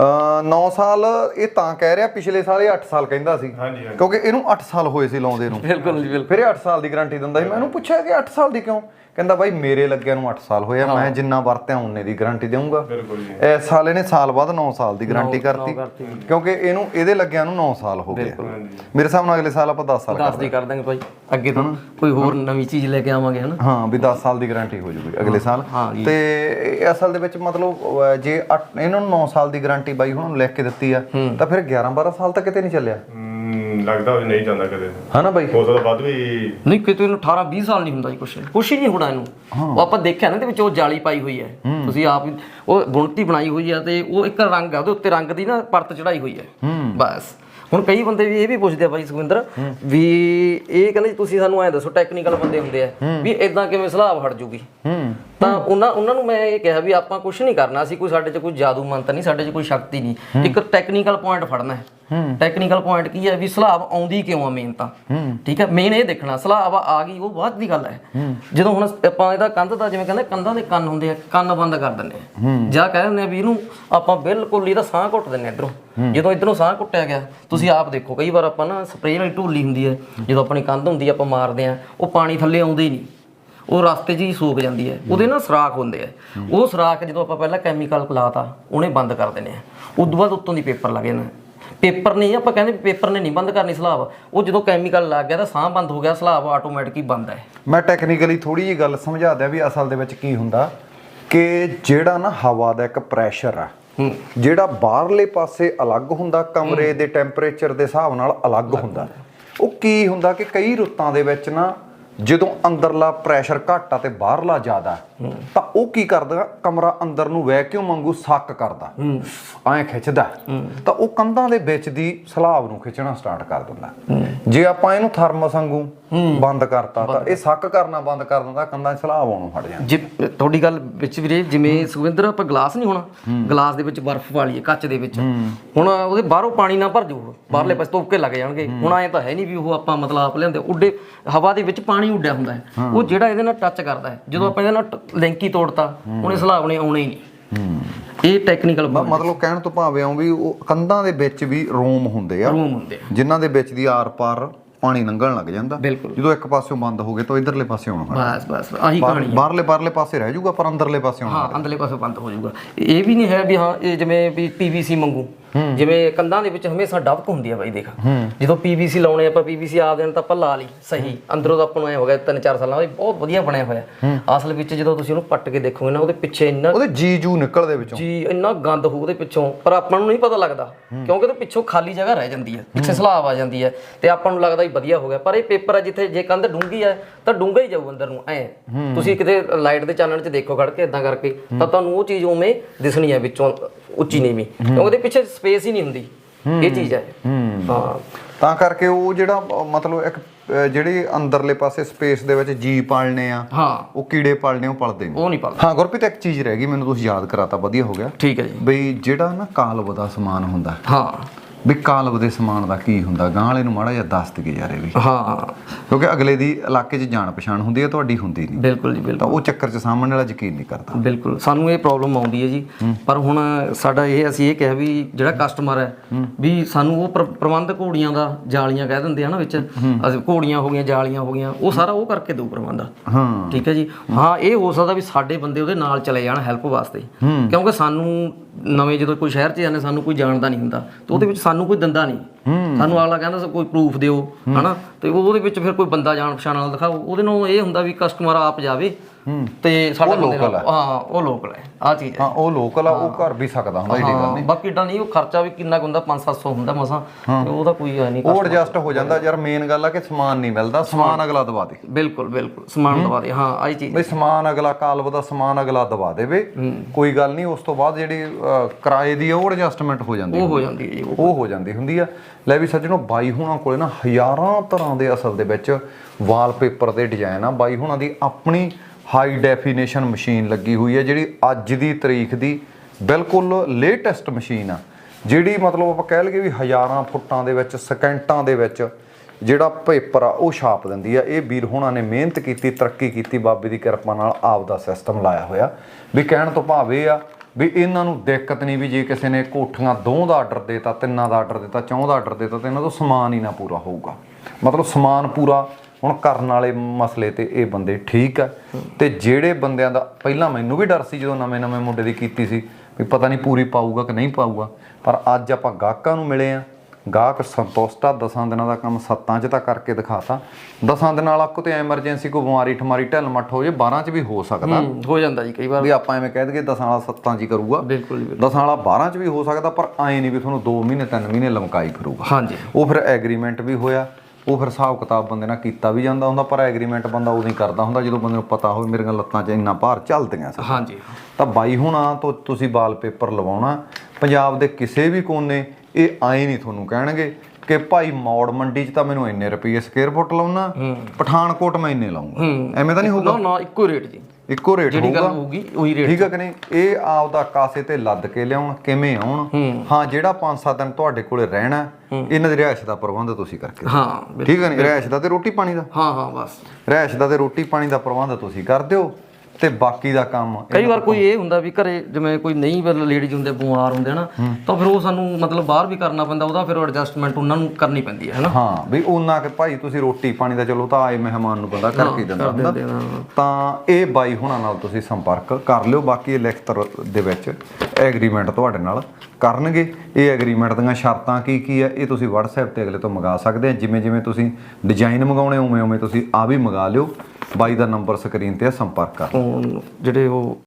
ਅ 9 ਸਾਲ ਇਹ ਤਾਂ ਕਹਿ ਰਿਹਾ ਪਿਛਲੇ ਸਾਲ ਇਹ 8 ਸਾਲ ਕਹਿੰਦਾ ਸੀ। ਹਾਂਜੀ, ਹਾਂਜੀ। ਕਿਉਂਕਿ ਇਹਨੂੰ 8 ਸਾਲ ਹੋਏ ਸੀ ਲਾਉਂਦੇ ਨੂੰ। ਬਿਲਕੁਲ ਜੀ ਬਿਲਕੁਲ। ਫਿਰ ਇਹ 8 ਸਾਲ ਦੀ ਗਾਰੰਟੀ ਦਿੰਦਾ ਸੀ। ਮੈਂ ਇਹਨੂੰ ਪੁੱਛਿਆ ਕਿ 8 ਸਾਲ ਦੀ ਕਿਉਂ? ਕਹਿੰਦਾ ਬਾਈ ਮੇਰੇ ਲੱਗਿਆ ਨੂੰ 8 ਸਾਲ ਹੋਇਆ ਮੈਂ ਜਿੰਨਾ ਵਰਤਿਆ ਉਹਨੇ ਦੀ ਗਾਰੰਟੀ ਦੇਵਾਂਗਾ ਇਸ ਸਾਲ ਇਹਨੇ ਸਾਲ ਬਾਅਦ 9 ਸਾਲ ਦੀ ਗਾਰੰਟੀ ਕਰਤੀ। ਕਿਉਂਕਿ ਇਹਨੂੰ ਇਹਦੇ ਲੱਗਿਆ ਨੂੰ 9 ਸਾਲ ਹੋ ਗਏ। ਮੇਰੇ ਹਿਸਾਬ ਨਾਲ ਅਗਲੇ ਸਾਲ ਆਪਾਂ 10 ਸਾਲ ਦੱਸ ਦੀ ਕਰ ਦਾਂਗੇ। ਭਾਈ। ਅੱਗੇ ਤੋਂ ਕੋਈ ਹੋਰ ਨਵੀਂ ਚੀਜ਼ ਲੈ ਕੇ ਆਵਾਂਗੇ ਹਨਾ? ਹਾਂ ਵੀ 10 ਸਾਲ ਦੀ ਗਾਰੰਟੀ ਹੋ ਜੂਗੀ ਅਗਲੇ ਸਾਲ। ਤੇ ਅਸਲ ਦੇ ਵਿੱਚ ਮਤਲਬ ਜੇ ਇਹਨਾਂ ਨੂੰ 9 ਸਾਲ ਦੀ ਗਾਰੰਟੀ ਬਾਈ ਹੁਣ ਲਿਖ ਕੇ ਦਿੱਤੀ ਆ ਤਾਂ ਫਿਰ 11 12 ਸਾਲ ਤੱਕ ਕਿਤੇ ਨਹੀਂ ਚੱਲਿਆ। ਹਮ, ਲੱਗਦਾ ਵੀ ਨਹੀਂ ਜਾਂਦਾ ਕਦੇ। ਹਨਾ ਬਾਈ? ਹੋ ਸਕਦਾ ਵੱਧ ਵੀ ਨਹੀਂ ਕਿਤੇ ਇਹਨੂੰ 18 20 ਸਾਲ ਨਹੀਂ ਹੁੰਦਾ ਜੀ ਕੁਛ। ਕੁਛ ਹੀ ਨਹੀਂ ਹੋਣਾ ਇਹਨੂੰ। ਉਹ ਆਪਾਂ ਦੇਖਿਆ ਨਾ ਇਹਦੇ ਵਿੱਚ ਉਹ ਜਾਲੀ ਪਾਈ ਹੋਈ ਹੈ। ਤੁਸੀਂ ਆਪ ਹੀ- ਉਹ ਬੁਣਤੀ ਬਣਾਈ ਹੋਈ ਹੈ ਤੇ ਉਹ ਇੱਕ ਰੰਗ ਆ ਉਹਦੇ ਉੱਤੇ ਰੰਗ ਦੀ ਨਾ ਪਰਤ ਚੜਾਈ ਹੋਈ ਹੈ। ਬਸ। ਹੁਣ ਕਈ ਬੰਦੇ ਵੀ ਇਹ ਵੀ ਪੁੱਛਦੇ ਆ ਬਾਈ ਸੁਖਵਿੰਦਰ ਵੀ ਇਹ ਕਹਿੰਦੇ ਜੀ ਤੁਸੀਂ ਸਾਨੂੰ ਐਂ ਦੱਸੋ ਟੈਕਨੀਕਲ ਬੰਦੇ ਹੁੰਦੇ ਆ ਵੀ ਇਦਾਂ ਕਿਵੇਂ ਸਲਾਬ ਹਟ ਜੂਗੀ? ਤਾਂ ਉਹਨਾਂ ਉਹਨਾਂ ਨੂੰ ਮੈਂ ਇਹ ਕਿਹਾ ਵੀ ਆਪਾਂ ਕੁਝ ਨਹੀਂ ਕਰਨਾ ਸੀ ਕੋਈ ਸਾਡੇ 'ਚ ਕੋਈ ਜਾਦੂ ਮੰਤਰ ਨਹੀਂ ਸਾਡੇ 'ਚ ਕੋਈ ਸ਼ਕਤੀ ਨਹੀਂ। ਇੱਕ ਟੈਕਨੀਕਲ ਪੁਆਇੰਟ ਫੜਨਾ ਹੈ। ਟੈਕਨੀਕਲ ਪੁਆਇੰਟ ਕੀ ਹੈ ਵੀ ਸਲਾਬ ਆਉਂਦੀ ਕਿਉਂ ਆ ਮੇਨ ਤਾਂ? ਠੀਕ ਹੈ ਮੇਨ ਇਹ ਦੇਖਣਾ ਸਲਾਬ ਆ ਗਈ ਉਹ ਬਾਅਦ ਦੀ ਗੱਲ ਹੈ। ਜਦੋਂ ਹੁਣ ਆਪਾਂ ਇਹਦਾ ਕੰਧ ਦਾ ਜਿਵੇਂ ਕਹਿੰਦੇ ਕੰਧਾਂ ਦੇ ਕੰਨ ਹੁੰਦੇ ਆ ਕੰਨ ਬੰਦ ਕਰ ਦਿੰਦੇ ਆ। ਜਾਂ ਕਹਿ ਦਿੰਦੇ ਆ ਵੀ ਇਹਨੂੰ ਆਪਾਂ ਬਿਲਕੁਲ ਇਹਦਾ ਸਾਹ ਘੁੱਟ ਦਿੰਦੇ ਆ ਇਧਰੋਂ। ਜਦੋਂ ਇਧਰੋਂ ਸਾਹ ਘੁੱਟਿਆ ਗਿਆ ਤੁਸੀਂ ਆਪ ਦੇਖੋ ਕਈ ਵਾਰ ਆਪਾਂ ਨਾ ਸਪਰੇਅ ਵਾਲੀ ਢੋਲੀ ਹੁੰਦੀ ਹੈ ਜਦੋਂ ਆਪਣੀ ਕੰਧ ਹੁੰਦੀ ਆ ਆਪਾਂ ਮਾਰਦੇ ਆ ਉਹ ਪਾਣੀ ਥੱਲੇ ਆਉਂਦੇ ਹੀ ਨਹੀਂ। ਉਹ ਰਸਤੇ 'ਚ ਹੀ ਸੋਕ ਜਾਂਦੀ ਹੈ। ਉਹਦੇ ਨਾਲ ਸਰਾਖ ਹੁੰਦੇ ਆ। ਉਹ ਸਰਾਖ ਜਦੋਂ ਆਪਾਂ ਪਹਿਲਾਂ ਕੈਮੀਕਲ ਲਾਤਾ ਉਹਨੇ ਬੰਦ ਕਰ ਦਿੰਦੇ ਆ। ਉਦੋਂ ਬਾਅਦ ਉੱਤੋਂ ਦੀ ਪੇਪਰ ਲੱਗ ਜਾਣਾ ਪੇਪਰ ਨਹੀਂ ਆਪਾਂ ਕਹਿੰਦੇ ਪੇਪਰ ਨੇ ਨਹੀਂ ਬੰਦ ਕਰਨੀ ਸਲਾਬ ਉਹ ਜਦੋਂ ਕੈਮੀਕਲ ਲੱਗ ਗਿਆ ਤਾਂ ਸਾਹ ਬੰਦ ਹੋ ਗਿਆ ਸਲਾਬ ਆਟੋਮੈਟਿਕ ਹੀ ਬੰਦ ਹੈ। ਮੈਂ ਟੈਕਨੀਕਲੀ ਥੋੜੀ ਜੀ ਗੱਲ ਸਮਝਾ ਦਿਆਂ ਵੀ ਅਸਲ ਦੇ ਵਿੱਚ ਕੀ ਹੁੰਦਾ ਕਿ ਜਿਹੜਾ ਨਾ ਹਵਾ ਦਾ ਇੱਕ ਪ੍ਰੈਸ਼ਰ ਆ ਜਿਹੜਾ ਬਾਹਰਲੇ ਪਾਸੇ ਅਲੱਗ ਹੁੰਦਾ ਕਮਰੇ ਦੇ ਟੈਂਪਰੇਚਰ ਦੇ ਹਿਸਾਬ ਨਾਲ ਅਲੱਗ ਹੁੰਦਾ ਉਹ ਕੀ ਹੁੰਦਾ ਕਿ ਕਈ ਰੁੱਤਾਂ ਦੇ ਵਿੱਚ ਨਾ ਜਦੋਂ ਅੰਦਰਲਾ ਪ੍ਰੈਸ਼ਰ ਘੱਟ ਆ ਤੇ ਬਾਹਰਲਾ ਜ਼ਿਆਦਾ ਤਾਂ ਉਹ ਕੀ ਕਰਦਾ? ਕਮਰਾ ਅੰਦਰ ਨੂੰ ਵੈਕਿਊਮ ਵਾਂਗੂ ਸੱਕ ਕਰਦਾ। ਐਂ ਖਿੱਚਦਾ। ਤਾਂ ਉਹ ਕੰਧਾਂ ਦੇ ਵਿੱਚ ਦੀ ਸਲਾਬ ਨੂੰ ਖਿੱਚਣਾ ਸਟਾਰਟ ਕਰ ਦਿੰਦਾ। ਜੇ ਆਪਾਂ ਇਹਨੂੰ ਥਰਮਸ ਵਾਂਗੂ ਬੰਦ ਕਰਤਾ ਤਾਂ ਇਹ ਸੱਕ ਕਰਨਾ ਬੰਦ ਕਰ ਦਿੰਦਾ ਕੰਧਾਂ 'ਚ ਸਲਾਬ ਆਉਣੋਂ ਹਟ ਜਾਂਦਾ। ਜੇ ਤੁਹਾਡੀ ਗੱਲ ਵਿੱਚ ਵੀਰੇ ਜਿਵੇਂ ਸੁਖਵਿੰਦਰ ਆਪਾਂ ਗਲਾਸ ਨਹੀਂ ਹੋਣਾ। ਗਲਾਸ ਦੇ ਵਿੱਚ ਬਰਫ਼ ਪਾ ਲਈਏ ਕੱਚ ਦੇ ਵਿੱਚ। ਹੁਣ ਉਹਦੇ ਬਾਹਰੋਂ ਪਾਣੀ ਨਾ ਭਰ ਜਾਊ ਬਾਹਰਲੇ ਪਾਸੇ ਤੋਪਕੇ ਲੱਗ ਜਾਣਗੇ। ਹੁਣ ਐ ਤਾਂ ਹੈ ਨਹੀਂ ਵੀ ਉਹ ਆਪਾਂ ਮਤਲਬ ਆਪ ਲਿਆਂਦੇ ਉੱਡੇ ਹਵਾ ਦੇ ਵਿੱਚ ਪਾਣੀ ਉੱਡਿਆ ਹੁੰਦਾ ਹੈ। ਉਹ ਜਿਹੜਾ ਇਹਦੇ ਨਾਲ ਟੱਚ ਕਰਦਾ ਹੈ। ਜਦੋਂ ਆਪਾਂ ਇਹਦੇ ਨਾਲ ਲਿੰਕ ਹੀ। ਤੋੜਤਾ ਉਹਨੇ ਸਲਾਬ ਨੇ ਆਉਣਾ ਹੀ ਨਹੀਂ। ਇਹ ਟੈਕਨੀਕਲ ਮਤਲਬ ਕਹਿਣ ਤੋਂ ਭਾਵੇਂ ਆਉਂ ਵੀ ਉਹ ਕੰਧਾਂ ਦੇ ਵਿੱਚ ਵੀ ਰੋਮ ਹੁੰਦੇ ਆ। ਰੂਮ ਹੁੰਦੇ ਆ। ਜਿਨ੍ਹਾਂ ਦੇ ਵਿੱਚ ਦੀ ਆਰ-ਪਾਰ ਪਾਣੀ ਲੰਘਣ ਲੱਗ ਜਾਂਦਾ। ਜਦੋਂ ਇੱਕ ਪਾਸਿਓਂ ਬੰਦ ਹੋ ਗਏ ਤਾਂ ਇਧਰਲੇ ਪਾਸੇ ਆਉਣਾ ਬਸ ਬਸ ਆਹੀ ਕਹਾਣੀ ਹੈ। ਬਾਹਰਲੇ ਬਾਹਰਲੇ ਪਾਸੇ ਰਹਿ ਜਾਊਗਾ ਪਰ ਅੰਦਰਲੇ ਪਾਸੇ ਆਉਣਾ ਹਾਂ ਅੰਦਰਲੇ ਪਾਸੇ ਬੰਦ ਹੋ ਜਾਊਗਾ। ਇਹ ਵੀ ਨਹੀਂ ਹੈ ਵੀ ਹਾਂ ਇਹ ਜਿਵੇਂ ਵੀ ਪੀਵੀਸੀ ਮੰਗੂ। ਜਿਵੇਂ ਕੰਧਾਂ ਦੇ ਵਿੱਚ ਹਮੇਸ਼ਾ ਡਬਕ ਹੁੰਦੀ ਆ ਬਾਈ ਦੇਖ। ਜਦੋਂ ਪੀਵੀਸੀ ਲਾਉਣੇ ਆਪਾਂ ਪੀਵੀਸੀ ਆਪ ਦੇਣ ਤਾਂ ਆਪਾਂ ਲਾ ਲਈ ਸਹੀ। ਅੰਦਰੋਂ ਤਾਂ ਆਪਾਂ ਨੂੰ ਐ ਹੋ ਗਿਆ ਤਿੰਨ ਚਾਰ ਸਾਲਾਂ ਬਾਅਦ ਬਹੁਤ ਵਧੀਆ ਬਣਿਆ ਹੋਇਆ। ਅਸਲ ਵਿੱਚ ਜਦੋਂ ਤੁਸੀਂ ਉਹਨੂੰ ਪੱਟ ਕੇ ਦੇਖੋਗੇ ਨਾ ਉਹਦੇ ਪਿੱਛੇ ਇੰਨਾ ਉਹਦੇ ਜੀ ਜੂ ਨਿਕਲਦੇ ਵਿੱਚੋਂ। ਜੀ ਇੰਨਾ ਗੰਦ ਹੋਊ ਉਹਦੇ ਪਿੱਛੋਂ ਪਰ ਆਪਾਂ ਨੂੰ ਨਹੀਂ ਪਤਾ ਲੱਗਦਾ। ਕਿਉਂਕਿ ਉਹਦੇ ਪਿੱਛੋਂ ਖਾਲੀ ਜਗ੍ਹਾ ਰਹਿ ਜਾਂਦੀ ਹੈ ਪਿੱਛੇ ਸਲਾਬ ਆ ਜਾਂਦੀ ਹੈ ਤੇ ਆਪਾਂ ਨੂੰ ਲੱਗਦਾ ਵੀ ਵਧੀਆ ਹੋ ਗਿਆ। ਪਰ ਇਹ ਪੇਪਰ ਹੈ ਜਿੱਥੇ ਜੇ ਕੰਧ ਡੂੰਗੀ ਹੈ ਤਾਂ ਡੂੰਗਾ ਹੀ ਜਾਊ ਅੰਦਰ ਨੂੰ ਐ। ਤੁਸੀਂ ਕਿਤੇ ਲਾਈਟ ਦੇ ਚਾਨਣ 'ਚ ਦੇਖੋ ਖੜ ਕੇ ਇਦਾਂ ਕਰਕੇ ਤਾਂ ਤੁਹਾਨੂੰ ਉਹ ਚੀਜ਼ ਉਵੇਂ ਦਿਸਣੀ ਹੈ ਵਿੱਚੋਂ ਉੱਚੀ ਨੀਵੀਂ। ਕਿਉਂਕਿ ਉਹਦੇ ਪਿੱਛੇ ਸਪੇਸ ਹੀ ਨਹੀਂ ਹੁੰਦੀ। ਇਹ ਚੀਜ਼ ਹੈ। ਹਾਂ। ਤਾਂ ਕਰਕੇ ਉਹ ਜਿਹੜਾ ਮਤਲਬ ਇੱਕ ਜਿਹੜੀ ਅੰਦਰਲੇ ਪਾਸੇ ਸਪੇਸ ਦੇ ਵਿੱਚ ਜੀ ਪਾਲਣੇ ਆ ਹਾਂ। ਉਹ ਕੀੜੇ ਪਾਲਣੇ ਉਹ ਪਲਦੇ ਨੇ। ਉਹ ਨਹੀਂ ਪਤਾ ਹਾਂ ਗੁਰਪ੍ਰੀਤ ਇੱਕ ਚੀਜ਼ ਰਹਿ ਗਈ ਮੈਨੂੰ ਤੁਸੀਂ ਯਾਦ ਕਰਾਤਾ ਵਧੀਆ ਹੋ ਗਿਆ। ਠੀਕ ਹੈ ਜੀ। ਬਈ ਜਿਹੜਾ ਨਾ ਕਾਲਬ ਦਾ ਸਮਾਨ ਹੁੰਦਾ। ਹਾਂ। ਵੀ ਕਾਲਬ ਦੇ ਸਮਾਨ ਦਾ ਕੀ ਹੁੰਦਾ? ਗਾਂ ਵਾਲੇ ਨੂੰ ਮਾੜਾ ਜਿਹਾ ਦੱਸ ਦਈਏ ਯਾਰ ਇਹ ਵੀ। ਹਾਂ। ਕਿਉਂਕਿ ਅਗਲੇ ਦੀ ਇਲਾਕੇ 'ਚ ਜਾਣ ਪਛਾਣ ਹੁੰਦੀ ਹੈ ਤੁਹਾਡੀ ਹੁੰਦੀ ਨਹੀਂ। ਬਿਲਕੁਲ ਜੀ ਬਿਲਕੁਲ ਤਾਂ ਉਹ ਚੱਕਰ 'ਚ ਸਾਹਮਣੇ ਵਾਲਾ ਯਕੀਨ ਨਹੀਂ ਕਰਦਾ। ਬਿਲਕੁਲ। ਸਾਨੂੰ ਇਹ ਪ੍ਰੋਬਲਮ ਆਉਂਦੀ ਹੈ ਜੀ। ਪਰ ਹੁਣ ਸਾਡਾ ਇਹ ਅਸੀਂ ਇਹ ਕਿਹਾ ਵੀ ਜਿਹੜਾ ਕਸਟਮਰ ਹੈ ਵੀ ਸਾਨੂੰ ਉਹ ਪ੍ਰ- ਪ੍ਰਬੰਧ ਘੋੜੀਆਂ ਦਾ ਜਾਲੀਆਂ ਕਹਿ ਦਿੰਦੇ ਆ ਨਾ ਵਿੱਚ। ਅਸੀਂ ਘੋੜੀਆਂ ਹੋ ਗਈਆਂ ਜਾਲੀਆਂ ਹੋ ਗਈਆਂ ਉਹ ਸਾਰਾ ਉਹ ਕਰਕੇ ਦਊ ਪ੍ਰਬੰਧ। ਹਾਂ। ਠੀਕ ਹੈ ਜੀ? ਹਾਂ ਇਹ ਹੋ ਸਕਦਾ ਵੀ ਸਾਡੇ ਬੰਦੇ ਉਹਦੇ ਨਾਲ ਚਲੇ ਜਾਣ ਹੈਲਪ ਵਾਸਤੇ। ਕਿਉਂਕਿ ਸਾਨੂੰ ਨਵੇਂ ਜਦੋਂ ਕੋਈ ਸ਼ਹਿਰ 'ਚ ਜਾਂਦੇ ਸਾਨੂੰ ਕੋਈ ਜਾਣਦਾ ਨਹੀਂ ਹੁੰਦਾ ਤੇ ਉਹਦੇ ਵਿੱਚ ਸਾਨੂੰ ਕੋਈ ਦਿੰਦਾ ਨਹੀਂ। ਸਾਨੂੰ ਅਗਲਾ ਕਹਿੰਦਾ ਕੋਈ ਪ੍ਰੂਫ ਦਿਓ ਹਨਾ? ਤੇ ਉਹਦੇ ਵਿੱਚ ਫਿਰ ਕੋਈ ਬੰਦਾ ਜਾਣ ਪਛਾਣ ਵਾਲਾ ਦਿਖਾਓ। ਉਹਦੇ ਨਾਲ ਇਹ ਹੁੰਦਾ ਵੀ ਕਸਟਮਰ ਆਪ ਜਾਵੇ। ਤੇ ਸਾਡੇ ਬੰਦੇ ਨਾਲ ਹਾਂ। ਉਹ ਲੋਕਲ ਹੈ। ਆ ਚੀਜ਼ ਹੈ। ਹਾਂ ਉਹ ਲੋਕਲ ਆ ਉਹ ਘਰ ਵੀ ਸਕਦਾ ਹੁੰਦਾ ਜਿਹੜੀ ਗੱਲ ਹਾਂ, ਬਾਕੀ ਏਡਾ ਨਹੀਂ ਉਹ ਖਰਚਾ ਵੀ ਕਿੰਨਾ ਹੁੰਦਾ 5-700 ਹੁੰਦਾ ਮਸਾਂ। ਤੇ ਉਹਦਾ ਕੋਈ ਹੈ ਨਹੀਂ ਉਹ ਐਡਜਸਟ ਹੋ ਜਾਂਦਾ ਯਾਰ ਮੇਨ ਗੱਲ ਆ ਕਿ ਸਮਾਨ ਨਹੀਂ ਮਿਲਦਾ ਸਮਾਨ। ਅਗਲਾ ਦਵਾ ਦੇ। ਬਿਲਕੁਲ ਬਿਲਕੁਲ ਸਮਾਨ ਦਵਾ ਦੇ। ਹਾਂ ਆਹੀ ਚੀਜ਼ ਬਈ ਸਮਾਨ ਅਗਲਾ ਕਾਲਬ ਦਾ ਸਮਾਨ ਅਗਲਾ ਦਵਾ ਦੇਵੇ। ਕੋਈ ਗੱਲ ਨਹੀਂ ਉਸ ਤੋਂ ਬਾਅਦ ਜਿਹੜੀ ਕਿਰਾਏ ਦੀ ਉਹ ਐਡਜਸਟਮੈਂਟ ਹੋ ਜਾਂਦੀ ਉਹ ਹੋ ਜਾਂਦੀ ਹੈ ਜੀ। ਉਹ। ਹੋ ਜਾਂਦੀ ਹੁੰਦੀ ਆ। ਲੈ ਵੀ ਸੱਜਣੋ ਬਾਈ ਹੁਣਾਂ ਕੋਲੇ ਨਾ ਹਜ਼ਾਰਾਂ ਤਰ੍ਹਾਂ ਦੇ ਅਸਲ ਦੇ ਵਿੱਚ ਵਾਲਪੇਪਰ ਦੇ ਡਿਜ਼ਾਈਨ ਆ। ਬਾਈ ਹੁਣਾਂ ਦੀ ਆਪਣੀ ਹਾਈ ਡੈਫੀਨੇਸ਼ਨ ਮਸ਼ੀਨ ਲੱਗੀ ਹੋਈ ਹੈ, ਜਿਹੜੀ ਅੱਜ ਦੀ ਤਰੀਕ ਦੀ ਬਿਲਕੁਲ ਲੇਟੈਸਟ ਮਸ਼ੀਨ ਆ, ਜਿਹੜੀ ਮਤਲਬ ਆਪਾਂ ਕਹਿ ਲਈਏ ਵੀ ਹਜ਼ਾਰਾਂ ਫੁੱਟਾਂ ਦੇ ਵਿੱਚ, ਸਕਿੰਟਾਂ ਦੇ ਵਿੱਚ ਜਿਹੜਾ ਪੇਪਰ ਆ, ਉਹ ਛਾਪ ਦਿੰਦੀ ਆ। ਇਹ ਵੀਰ ਹੁਣਾਂ ਨੇ ਮਿਹਨਤ ਕੀਤੀ, ਤਰੱਕੀ ਕੀਤੀ, ਬਾਬੇ ਦੀ ਕਿਰਪਾ ਨਾਲ ਆਪ ਦਾ ਸਿਸਟਮ ਲਾਇਆ ਹੋਇਆ। ਵੀ ਕਹਿਣ ਤੋਂ ਭਾਵ ਇਹ ਆ ਵੀ ਇਹਨਾਂ ਨੂੰ ਦਿੱਕਤ ਨਹੀਂ ਵੀ ਜੇ ਕਿਸੇ ਨੇ ਕੋਠੀਆਂ ਦੋ ਦਾ ਆਰਡਰ ਦੇਤਾ, ਤਿੰਨਾਂ ਦਾ ਆਰਡਰ ਦਿੱਤਾ ਚੌਂ ਦਾ ਆਰਡਰ ਦੇਤਾ, ਤੇ ਇਹਨਾਂ ਤੋਂ ਸਮਾਨ ਹੀ ਨਾ ਪੂਰਾ ਹੋਊਗਾ। ਮਤਲਬ ਸਮਾਨ ਪੂਰਾ ਹੁਣ ਕਰਨ ਵਾਲੇ ਮਸਲੇ ਤੇ ਇਹ ਬੰਦੇ ਠੀਕ ਆ। ਤੇ ਜਿਹੜੇ ਬੰਦਿਆਂ ਦਾ ਪਹਿਲਾਂ ਮੈਨੂੰ ਵੀ ਡਰ ਸੀ ਜਦੋਂ ਨਵੇਂ ਨਵੇਂ ਮੁੰਡੇ ਦੀ ਕੀਤੀ ਸੀ ਵੀ ਪਤਾ ਨਹੀਂ ਪੂਰੀ ਪਾਊਗਾ ਕਿ ਨਹੀਂ ਪਾਊਗਾ। ਪਰ ਅੱਜ ਆਪਾਂ ਗਾਹਕਾਂ ਨੂੰ ਮਿਲੇ ਆ। ਗਾਹਕ ਸੰਤੁਸ਼ਟ ਆ ਦਸਾਂ ਦਿਨਾਂ ਦਾ ਕੰਮ ਸੱਤਾਂ 'ਚ ਤਾਂ ਕਰਕੇ ਦਿਖਾਤਾ। ਦਸਾਂ ਦਿਨਾਂ ਵਾਲਾ ਕੋ ਤੇ ਐਮਰਜੈਂਸੀ ਕੋ ਬਿਮਾਰੀ ਠਮਾਰੀ ਢਿੱਲ ਮੱਠ ਹੋ ਜੇ 12 'ਚ ਵੀ ਹੋ ਸਕਦਾ। ਹੂੰ, ਜਾਂਦਾ ਜੀ ਕਈ ਵਾਰ। ਵੀ ਆਪਾਂ ਐਵੇਂ ਕਹਿ ਦਈਏ ਦਸਾਂ ਵਾਲਾ ਸੱਤਾਂ 'ਚ ਹੀ ਕਰੂਗਾ। ਬਿਲਕੁਲ ਜੀ, ਦਸਾਂ ਵਾਲਾ 12 'ਚ ਵੀ ਹੋ ਸਕਦਾ ਪਰ ਐਂ ਨਹੀਂ ਵੀ ਤੁਹਾਨੂੰ 2 ਮਹੀਨੇ 3 ਮਹੀਨੇ ਲਮਕਾਈ ਫਿਰੂਗਾ। ਹਾਂਜੀ। ਉਹ ਫਿਰ ਐਗਰੀਮੈਂਟ ਵੀ ਹੋਇਆ। ਉਹ ਫਿਰ ਹਿਸਾਬ ਕਿਤਾਬ ਬੰਦੇ ਨਾਲ ਕੀਤਾ ਵੀ ਜਾਂਦਾ ਹੁੰਦਾ ਪਰ ਐਗਰੀਮੈਂਟ ਬੰਦਾ ਉਦੋਂ ਹੀ ਕਰਦਾ ਹੁੰਦਾ ਜਦੋਂ ਬੰਦੇ ਨੂੰ ਪਤਾ ਹੋਵੇ ਮੇਰੀਆਂ ਲੱਤਾਂ 'ਚ ਇੰਨਾ ਭਾਰ ਚੱਲਦੀਆਂ ਸੀ ਹਾਂਜੀ ਤਾਂ ਬਾਈ ਹੁਣਾਂ ਤੋਂ ਤੁਸੀਂ ਵਾਲਪੇਪਰ ਲਵਾਉਣਾ ਪੰਜਾਬ ਦੇ ਕਿਸੇ ਵੀ ਕੋਨੇ ਇਹ ਆਏ ਨਹੀਂ ਤੁਹਾਨੂੰ ਕਹਿਣਗੇ ਕਿ ਭਾਈ ਮੌੜ ਮੰਡੀ 'ਚ ਤਾਂ ਮੈਨੂੰ ਇੰਨੇ ਰੁਪਏ ਸਕੁਅਰ ਫੁੱਟ ਲਾਉਣਾ ਪਠਾਨਕੋਟ ਮੈਂ ਇੰਨੇ ਲਾਉਂਗਾ। ਐਵੇਂ ਤਾਂ ਨਹੀਂ ਹੋਊਗਾ? ਨਾ ਨਾ ਇੱਕੋ ਰੇਟ ਜੀ। ਇੱਕੋ ਰੇਟ ਜਿਹੜੀ ਗੱਲ ਹੋਊਗਾ। ਹੋਊਗੀ ਉਹੀ ਰੇਟ ਠੀਕ ਹੈ ਕਿ ਨਹੀਂ? ਇਹ ਆਪਦਾ ਕਾਸੇ ਤੇ ਲੱਦ ਕੇ ਲਿਆਉਣ ਕਿਵੇਂ ਆਉਣ? ਹਾਂ। ਜਿਹੜਾ 5-7 ਦਿਨ ਤੁਹਾਡੇ ਕੋਲੇ ਰਹਿਣਾ ਇਹਨਾਂ ਦੀ ਰਿਹਾਇਸ਼ ਦਾ ਪ੍ਰਬੰਧ ਤੁਸੀਂ ਕਰਕੇ। ਹਾਂ ਠੀਕ ਹੈ ਨਹੀਂ? ਰਿਹਾਇਸ਼ ਦਾ ਤੇ ਰੋਟੀ ਪਾਣੀ ਦਾ। ਹਾਂ ਹਾਂ ਬਸ। ਰਿਹਾਇਸ਼ ਦਾ ਤੇ ਰੋਟੀ ਪਾਣੀ ਦਾ ਪ੍ਰਬੰਧ ਤੁਸੀਂ ਕਰ ਦਿਓ। ਤੇ ਬਾਕੀ ਦਾ ਕੰਮ ਕਈ ਵਾਰ ਕੋਈ ਇਹ ਹੁੰਦਾ ਵੀ ਘਰੇ ਜਿਵੇਂ ਕੋਈ ਨਹੀਂ ਵੀ ਲੇਡੀਜ਼ ਹੁੰਦੇ ਬਿਮਾਰ ਹੁੰਦੇ ਨਾ ਤਾਂ ਫਿਰ ਉਹ ਸਾਨੂੰ ਮਤਲਬ ਬਾਹਰ ਵੀ ਕਰਨਾ ਪੈਂਦਾ ਉਹਦਾ ਫਿਰ ਐਡਜਸਟਮੈਂਟ ਉਹਨਾਂ ਨੂੰ ਕਰਨੀ ਪੈਂਦੀ ਹੈ ਹਨਾ। ਹਾਂ ਵੀ ਉਹਨਾਂ ਕਿ ਭਾਈ ਤੁਸੀਂ ਰੋਟੀ ਪਾਣੀ ਦਾ ਚਲੋ ਤਾਂ ਆਏ ਮਹਿਮਾਨ ਨੂੰ ਬੰਦਾ ਕਰਕੇ ਦਿੰਦਾ ਹੁੰਦਾ ਤਾਂ ਇਹ ਬਾਈ ਹੁਣਾਂ ਨਾਲ ਤੁਸੀਂ ਸੰਪਰਕ ਕਰ ਲਿਓ ਬਾਕੀ ਇਹ ਲਿਖਤ ਦੇ ਵਿੱਚ ਐਗਰੀਮੈਂਟ ਤੁਹਾਡੇ ਨਾਲ ਕਰਨਗੇ। ਇਹ ਐਗਰੀਮੈਂਟ ਦੀਆਂ ਸ਼ਰਤਾਂ ਕੀ ਕੀ ਹੈ ਇਹ ਤੁਸੀਂ WhatsApp ਤੇ ਅਗਲੇ ਤੋਂ ਮੰਗਾ ਸਕਦੇ ਆ। ਜਿਵੇਂ ਜਿਵੇਂ ਤੁਸੀਂ ਡਿਜ਼ਾਈਨ ਮੰਗਾਉਣੇ ਉਵੇਂ ਉਵੇਂ ਤੁਸੀਂ ਆ ਵੀ ਮੰਗਾ ਲਿਓ। ਬਾਈ ਦਾ ਨੰਬਰ ਸਕਰੀਨ ਤੇ ਆ, ਸੰਪਰਕ ਕਰ। ਜਿਹੜੇ ਉਹ